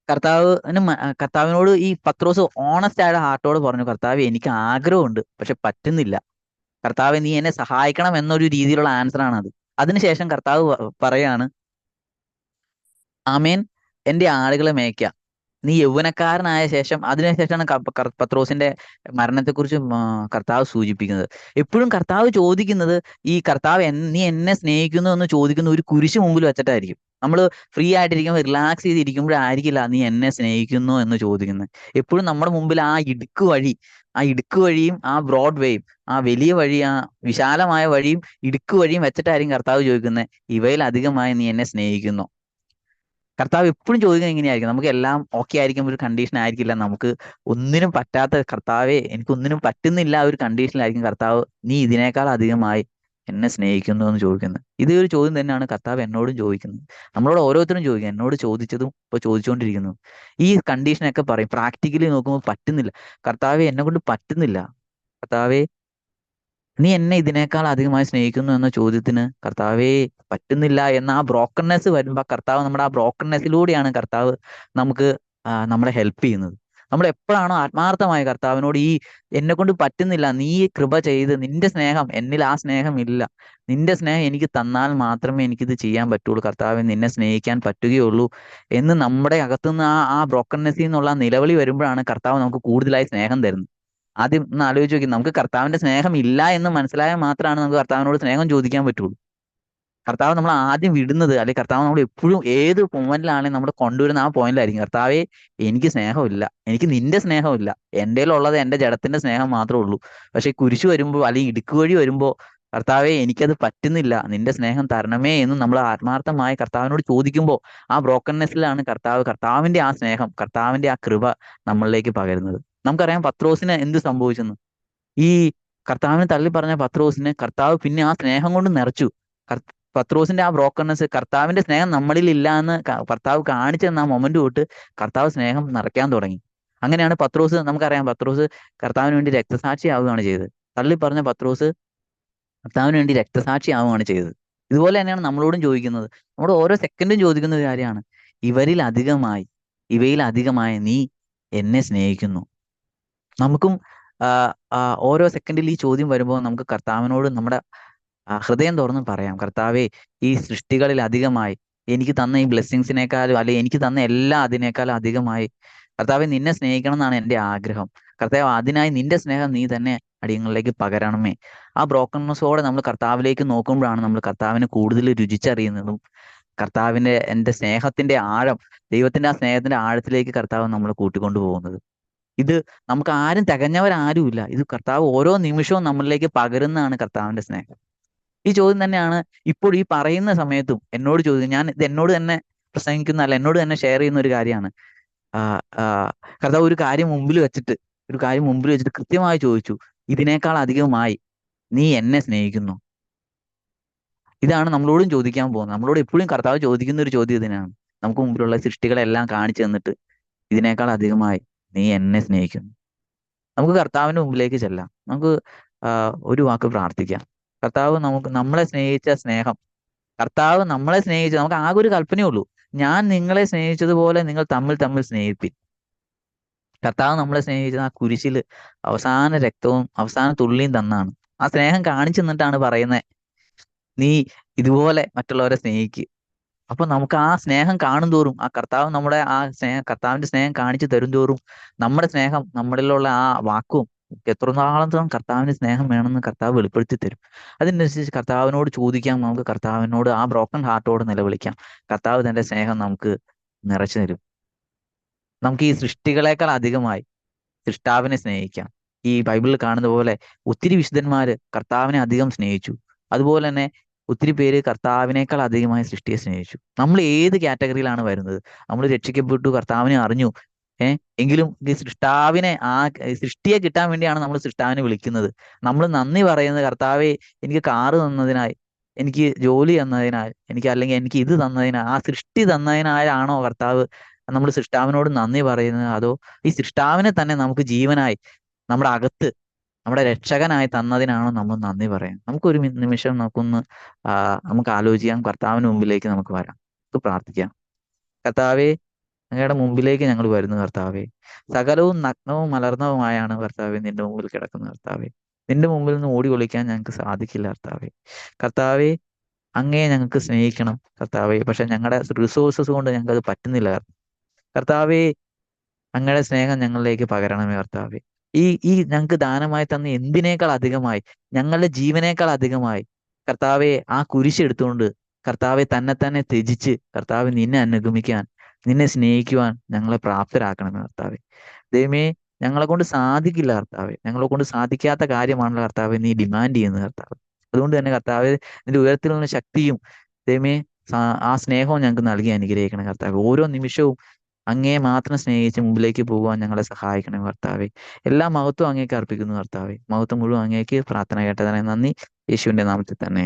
കർത്താവിന് കർത്താവിനോട് ഈ പത്രോസ് ഓണസ്റ്റ് ആയ ഹാർട്ടോട് പറഞ്ഞു കർത്താവ് എനിക്ക് ആഗ്രഹമുണ്ട് പക്ഷെ പറ്റുന്നില്ല. കർത്താവ് നീ എന്നെ സഹായിക്കണം എന്നൊരു രീതിയിലുള്ള ആൻസർ ആണ് അത് അതിനുശേഷം കർത്താവ് പറയാണ് ആമേൻ എന്റെ ആടുകളെ മേയ്ക്ക. നീ യൗവനക്കാരനായ ശേഷം അതിനുശേഷമാണ് പത്രോസിന്റെ മരണത്തെക്കുറിച്ച് കർത്താവ് സൂചിപ്പിക്കുന്നത്. എപ്പോഴും കർത്താവ് ചോദിക്കുന്നത് ഈ കർത്താവ് നീ എന്നെ സ്നേഹിക്കുന്നു എന്ന് ചോദിക്കുന്ന ഒരു കുരിശ് മുമ്പിൽ വെച്ചിട്ടായിരിക്കും. നമ്മൾ ഫ്രീ ആയിട്ടിരിക്കുമ്പോൾ റിലാക്സ് ചെയ്തിരിക്കുമ്പോഴായിരിക്കില്ല നീ എന്നെ സ്നേഹിക്കുന്നു എന്ന് ചോദിക്കുന്നത്. എപ്പോഴും നമ്മുടെ മുമ്പിൽ ആ ഇടുക്ക് വഴി ആ ഇടുക്ക് വഴിയും ആ ബ്രോഡ് വേയും ആ വലിയ വഴി ആ വിശാലമായ വഴിയും ഇടുക്ക് വഴിയും വെച്ചിട്ടായിരിക്കും കർത്താവ് ചോദിക്കുന്നത്. ഇവയിൽ അധികമായി നീ എന്നെ സ്നേഹിക്കുന്നു. കർത്താവ് എപ്പോഴും ചോദിക്കുന്നത് എങ്ങനെയായിരിക്കും നമുക്ക് എല്ലാം ഓക്കെ ആയിരിക്കും ഒരു കണ്ടീഷൻ ആയിരിക്കില്ല. നമുക്ക് ഒന്നിനും പറ്റാത്ത കർത്താവെ എനിക്ക് ഒന്നിനും പറ്റുന്നില്ല ഒരു കണ്ടീഷനിലായിരിക്കും കർത്താവ് നീ ഇതിനേക്കാൾ അധികമായി എന്നെ സ്നേഹിക്കുന്നു എന്ന് ചോദിക്കുന്നത്. ഇതേ ഒരു ചോദ്യം തന്നെയാണ് കർത്താവ് എന്നോടും ചോദിക്കുന്നത്. നമ്മളോട് ഓരോരുത്തരും ചോദിക്കും. എന്നോട് ചോദിച്ചതും ഇപ്പൊ ചോദിച്ചുകൊണ്ടിരിക്കുന്നു ഈ കണ്ടീഷനൊക്കെ പറയും. പ്രാക്ടിക്കലി നോക്കുമ്പോൾ പറ്റുന്നില്ല. കർത്താവെ എന്നെ കൊണ്ട് പറ്റുന്നില്ല. കർത്താവെ നീ എന്നെ ഇതിനേക്കാൾ അധികമായി സ്നേഹിക്കുന്നു എന്ന ചോദ്യത്തിന് കർത്താവേ പറ്റുന്നില്ല എന്ന ആ ബ്രോക്കൺനെസ് വരുമ്പോൾ കർത്താവ് നമ്മുടെ ആ ബ്രോക്കൺനെസ്സിലൂടെയാണ് കർത്താവ് നമുക്ക് നമ്മളെ ഹെൽപ്പ് ചെയ്യുന്നത്. നമ്മൾ എപ്പോഴാണോ ആത്മാർത്ഥമായ കർത്താവിനോട് ഈ എന്നെ കൊണ്ട് പറ്റുന്നില്ല നീ കൃപ ചെയ്ത് നിന്റെ സ്നേഹം എന്നിൽ ആ സ്നേഹം ഇല്ല. നിന്റെ സ്നേഹം എനിക്ക് തന്നാൽ മാത്രമേ എനിക്കിത് ചെയ്യാൻ പറ്റുള്ളൂ. കർത്താവെ നിന്നെ സ്നേഹിക്കാൻ പറ്റുകയുള്ളൂ എന്ന് നമ്മുടെ അകത്തുനിന്ന് ആ ആ ബ്രോക്കൺനെസ്സിൽ നിന്നുള്ള നിലവിളി വരുമ്പോഴാണ് കർത്താവ് നമുക്ക് കൂടുതലായി സ്നേഹം തരുന്നത്. ആദ്യം ഒന്ന് ആലോചിച്ച് നോക്കി. നമുക്ക് കർത്താവിന്റെ സ്നേഹം ഇല്ല എന്ന് മനസ്സിലായാൽ മാത്രമാണ് നമുക്ക് കർത്താവിനോട് സ്നേഹം ചോദിക്കാൻ പറ്റുള്ളൂ. കർത്താവ് നമ്മൾ ആദ്യം വിടുന്നത് അല്ലെങ്കിൽ കർത്താവ് നമ്മൾ എപ്പോഴും ഏത് പോയിന്റിലാണെങ്കിലും നമ്മൾ കൊണ്ടുവരുന്ന ആ പോയിന്റിലായിരിക്കും. കർത്താവെ എനിക്ക് സ്നേഹമില്ല എനിക്ക് നിന്റെ സ്നേഹമില്ല എന്റെ ഉള്ളത് എന്റെ ജഡത്തിന്റെ സ്നേഹം മാത്രമേ ഉള്ളൂ. പക്ഷെ കുരിശു വരുമ്പോൾ അല്ലെങ്കിൽ ഇടുക്ക് വഴി വരുമ്പോൾ കർത്താവെ എനിക്കത് പറ്റുന്നില്ല. നിന്റെ സ്നേഹം തരണമേ എന്ന് നമ്മൾ ആത്മാർത്ഥമായി കർത്താവിനോട് ചോദിക്കുമ്പോൾ ആ ബ്രോക്കൺനെസ്സിലാണ് കർത്താവ് കർത്താവിന്റെ ആ സ്നേഹം കർത്താവിന്റെ ആ കൃപ നമ്മളിലേക്ക് പകരുന്നത്. നമുക്കറിയാം പത്രോസിന് എന്ത് സംഭവിച്ചെന്ന്. ഈ കർത്താവിനെ തള്ളി പറഞ്ഞ പത്രോസിന് കർത്താവ് പിന്നെ ആ സ്നേഹം കൊണ്ട് നിറച്ചു. പത്രോസിന്റെ ആ ബ്രോക്കർനെസ് കർത്താവിന്റെ സ്നേഹം നമ്മളിൽ ഇല്ല എന്ന് കർത്താവ് കാണിച്ചെന്ന ആ മൊമെന്റ് തൊട്ട് കർത്താവ് സ്നേഹം നിറയ്ക്കാൻ തുടങ്ങി. അങ്ങനെയാണ് പത്രോസ് നമുക്കറിയാം പത്രോസ് കർത്താവിന് വേണ്ടി രക്തസാക്ഷി ആവുകയാണ് ചെയ്തത്. തള്ളി പറഞ്ഞ പത്രോസ് കർത്താവിന് വേണ്ടി രക്തസാക്ഷി ആവുകയാണ് ചെയ്തത്. ഇതുപോലെ തന്നെയാണ് നമ്മളോടും ചോദിക്കുന്നത്. നമ്മുടെ ഓരോ സെക്കൻഡും ചോദിക്കുന്ന ഒരു കാര്യമാണ്. ഇവരിൽ അധികമായി ഇവയിൽ അധികമായി നീ എന്നെ സ്നേഹിക്കുന്നു. നമുക്കും ഓരോ സെക്കൻഡിൽ ഈ ചോദ്യം വരുമ്പോൾ നമുക്ക് കർത്താവിനോട് നമ്മുടെ ഹൃദയം തുറന്ന് പറയാം. കർത്താവെ ഈ സൃഷ്ടികളിൽ അധികമായി എനിക്ക് തന്ന ഈ ബ്ലെസ്സിങ്സിനേക്കാളും അല്ലെ എനിക്ക് തന്ന എല്ലാ അതിനേക്കാളും അധികമായി കർത്താവെ നിന്നെ സ്നേഹിക്കണം എന്നാണ് എന്റെ ആഗ്രഹം. കർത്താവ് അതിനായി നിന്റെ സ്നേഹം നീ തന്നെ അടിയങ്ങളിലേക്ക് പകരണമേ. ആ ബ്രോക്കൺനെസ്സോടെ നമ്മൾ കർത്താവിലേക്ക് നോക്കുമ്പോഴാണ് നമ്മൾ കർത്താവിനെ കൂടുതൽ രുചിച്ചറിയുന്നതും കർത്താവിന്റെ എന്റെ സ്നേഹത്തിന്റെ ആഴം ദൈവത്തിന്റെ ആ സ്നേഹത്തിന്റെ ആഴത്തിലേക്ക് കർത്താവ് നമ്മൾ കൂട്ടിക്കൊണ്ടു പോകുന്നത് ഇത് നമുക്ക് ആരും തികഞ്ഞവരാരുമില്ല. ഇത് കർത്താവ് ഓരോ നിമിഷവും നമ്മളിലേക്ക് പകരുന്നതാണ് കർത്താവിന്റെ സ്നേഹം. ഈ ചോദ്യം തന്നെയാണ് ഇപ്പോൾ ഈ പറയുന്ന സമയത്തും എന്നോട് ചോദ്യം ഞാൻ ഇത് എന്നോട് തന്നെ പ്രസംഗിക്കുന്ന അല്ല എന്നോട് തന്നെ ഷെയർ ചെയ്യുന്ന ഒരു കാര്യമാണ്. കർത്താവ് ഒരു കാര്യം മുമ്പിൽ വെച്ചിട്ട് ഒരു കാര്യം മുമ്പിൽ വെച്ചിട്ട് കൃത്യമായി ചോദിച്ചു. ഇതിനേക്കാൾ അധികമായി നീ എന്നെ സ്നേഹിക്കുന്നു. ഇതാണ് നമ്മളോടും ചോദിക്കാൻ പോകുന്നത്. നമ്മളോട് എപ്പോഴും കർത്താവ് ചോദിക്കുന്ന ഒരു ചോദ്യം ഇതിനാണ്. നമുക്ക് മുമ്പിലുള്ള സൃഷ്ടികളെല്ലാം കാണിച്ചു തന്നിട്ട് ഇതിനേക്കാൾ അധികമായി നീ എന്നെ സ്നേഹിക്കുന്നു. നമുക്ക് കർത്താവിന്റെ മുമ്പിലേക്ക് ചെല്ലാം. നമുക്ക് ഒരു വാക്ക് പ്രാർത്ഥിക്കാം. കർത്താവ് നമുക്ക് നമ്മളെ സ്നേഹിച്ച സ്നേഹം. കർത്താവ് നമ്മളെ സ്നേഹിച്ച. നമുക്ക് ആകെ ഒരു കൽപ്പനയേ ഉള്ളൂ. ഞാൻ നിങ്ങളെ സ്നേഹിച്ചതുപോലെ നിങ്ങൾ തമ്മിൽ തമ്മിൽ സ്നേഹിപ്പിൻ കർത്താവ് നമ്മളെ സ്നേഹിച്ച ആ കുരിശിൽ അവസാന രക്തവും അവസാന തുള്ളിയും തന്നാണ്. ആ സ്നേഹം കാണിച്ചു നിന്നിട്ടാണ് പറയുന്നത് നീ ഇതുപോലെ മറ്റുള്ളവരെ സ്നേഹിക്ക്. അപ്പൊ നമുക്ക് ആ സ്നേഹം കാണും തോറും ആ കർത്താവ് നമ്മുടെ ആ സ്നേഹ കർത്താവിന്റെ സ്നേഹം കാണിച്ചു തരും തോറും നമ്മുടെ സ്നേഹം നമ്മളിലുള്ള ആ വാക്കും എത്രനാളത്തോളം കർത്താവിന്റെ സ്നേഹം വേണമെന്ന് കർത്താവ് വെളിപ്പെടുത്തി തരും. അതിനനുസരിച്ച് കർത്താവിനോട് ചോദിക്കാം നമുക്ക് കർത്താവിനോട് ആ ബ്രോക്കൺ ഹാർട്ടോട് നിലവിളിക്കാം. കർത്താവ് തന്റെ സ്നേഹം നമുക്ക് നിറച്ചു തരും. നമുക്ക് ഈ സൃഷ്ടികളെക്കാൾ അധികമായി സൃഷ്ടാവിനെ സ്നേഹിക്കാം. ഈ ബൈബിളിൽ കാണുന്ന പോലെ ഒത്തിരി വിശുദ്ധന്മാര് കർത്താവിനെ അധികം സ്നേഹിച്ചു. അതുപോലെ തന്നെ ഒത്തിരി പേര് കർത്താവിനേക്കാൾ അധികമായി സൃഷ്ടിയെ സ്നേഹിച്ചു. നമ്മൾ ഏത് കാറ്റഗറിയിലാണ് വരുന്നത്? നമ്മൾ രക്ഷിക്കപ്പെട്ടു കർത്താവിനെ അറിഞ്ഞു ഏഹ് എങ്കിലും ഈ സൃഷ്ടാവിനെ ആ സൃഷ്ടിയെ കിട്ടാൻ വേണ്ടിയാണ് നമ്മൾ സൃഷ്ടാവിനെ വിളിക്കുന്നത്. നമ്മൾ നന്ദി പറയുന്നത് കർത്താവെ എനിക്ക് കാറ് തന്നതിനായി എനിക്ക് ജോലി തന്നതിനാൽ എനിക്ക് അല്ലെങ്കിൽ എനിക്ക് ഇത് തന്നതിനാൽ ആ സൃഷ്ടി തന്നതിനായാണോ കർത്താവ് നമ്മൾ സൃഷ്ടാവിനോട് നന്ദി പറയുന്നത്? അതോ ഈ സൃഷ്ടാവിനെ തന്നെ നമുക്ക് ജീവനായി നമ്മുടെ അകത്ത് നമ്മുടെ രക്ഷകനായി തന്നതിനാണ് നമ്മൾ നന്ദി പറയാം നമുക്കൊരു നിമിഷം നമുക്കൊന്ന് നമുക്ക് ആലോചിക്കാം. കർത്താവിന് മുമ്പിലേക്ക് നമുക്ക് വരാം. നമുക്ക് പ്രാർത്ഥിക്കാം. കർത്താവേ അങ്ങയുടെ മുമ്പിലേക്ക് ഞങ്ങൾ വരുന്നു കർത്താവെ. സകലവും നഗ്നവും മലർന്നവുമായാണ് കർത്താവെ നിന്റെ മുമ്പിൽ കിടക്കുന്ന കർത്താവെ. നിന്റെ മുമ്പിൽ നിന്ന് ഓടി ഒളിക്കാൻ ഞങ്ങൾക്ക് സാധിക്കില്ല കർത്താവെ. കർത്താവെ അങ്ങയെ ഞങ്ങൾക്ക് സ്നേഹിക്കണം കർത്താവെ. പക്ഷെ ഞങ്ങളുടെ റിസോഴ്സസ് കൊണ്ട് ഞങ്ങൾക്ക് അത് പറ്റുന്നില്ല കർത്താവെ അങ്ങയുടെ സ്നേഹം ഞങ്ങളിലേക്ക് പകരണമേ കർത്താവെ. ഈ ഈ ഞങ്ങൾക്ക് ദാനമായി തന്ന എന്തിനേക്കാൾ അധികമായി? ഞങ്ങളുടെ ജീവനേക്കാൾ അധികമായി. കർത്താവെ ആ കുരിശ് എടുത്തുകൊണ്ട് കർത്താവെ തന്നെ തന്നെ ത്യജിച്ച് കർത്താവെ നിന്നെ അനുഗമിക്കാൻ നിന്നെ സ്നേഹിക്കുവാൻ ഞങ്ങളെ പ്രാപ്തരാക്കണമേ കർത്താവെ. ദൈവമേ ഞങ്ങളെ കൊണ്ട് സാധിക്കില്ല കർത്താവെ. ഞങ്ങളെ കൊണ്ട് സാധിക്കാത്ത കാര്യമാണല്ലോ കർത്താവെ നീ ഡിമാൻഡ് ചെയ്യുന്നത് കർത്താവ്. അതുകൊണ്ട് തന്നെ കർത്താവെ നിന്റെ ഉയരത്തിലുള്ള ശക്തിയും ദൈവമേ ആ സ്നേഹവും ഞങ്ങൾക്ക് നൽകി അനുഗ്രഹിക്കണം കർത്താവ്. ഓരോ നിമിഷവും അങ്ങയെ മാത്രം സ്നേഹിച്ച് മുമ്പിലേക്ക് പോകുവാൻ ഞങ്ങളെ സഹായിക്കണം കർത്താവെ. എല്ലാ മഹത്വം അങ്ങേക്ക് അർപ്പിക്കുന്നു കർത്താവെ. മഹത്വം മുഴുവൻ അങ്ങേക്ക് പ്രാർത്ഥന കേട്ടതിനെ നന്ദി. യേശുവിന്റെ നാമത്തിൽ തന്നെ.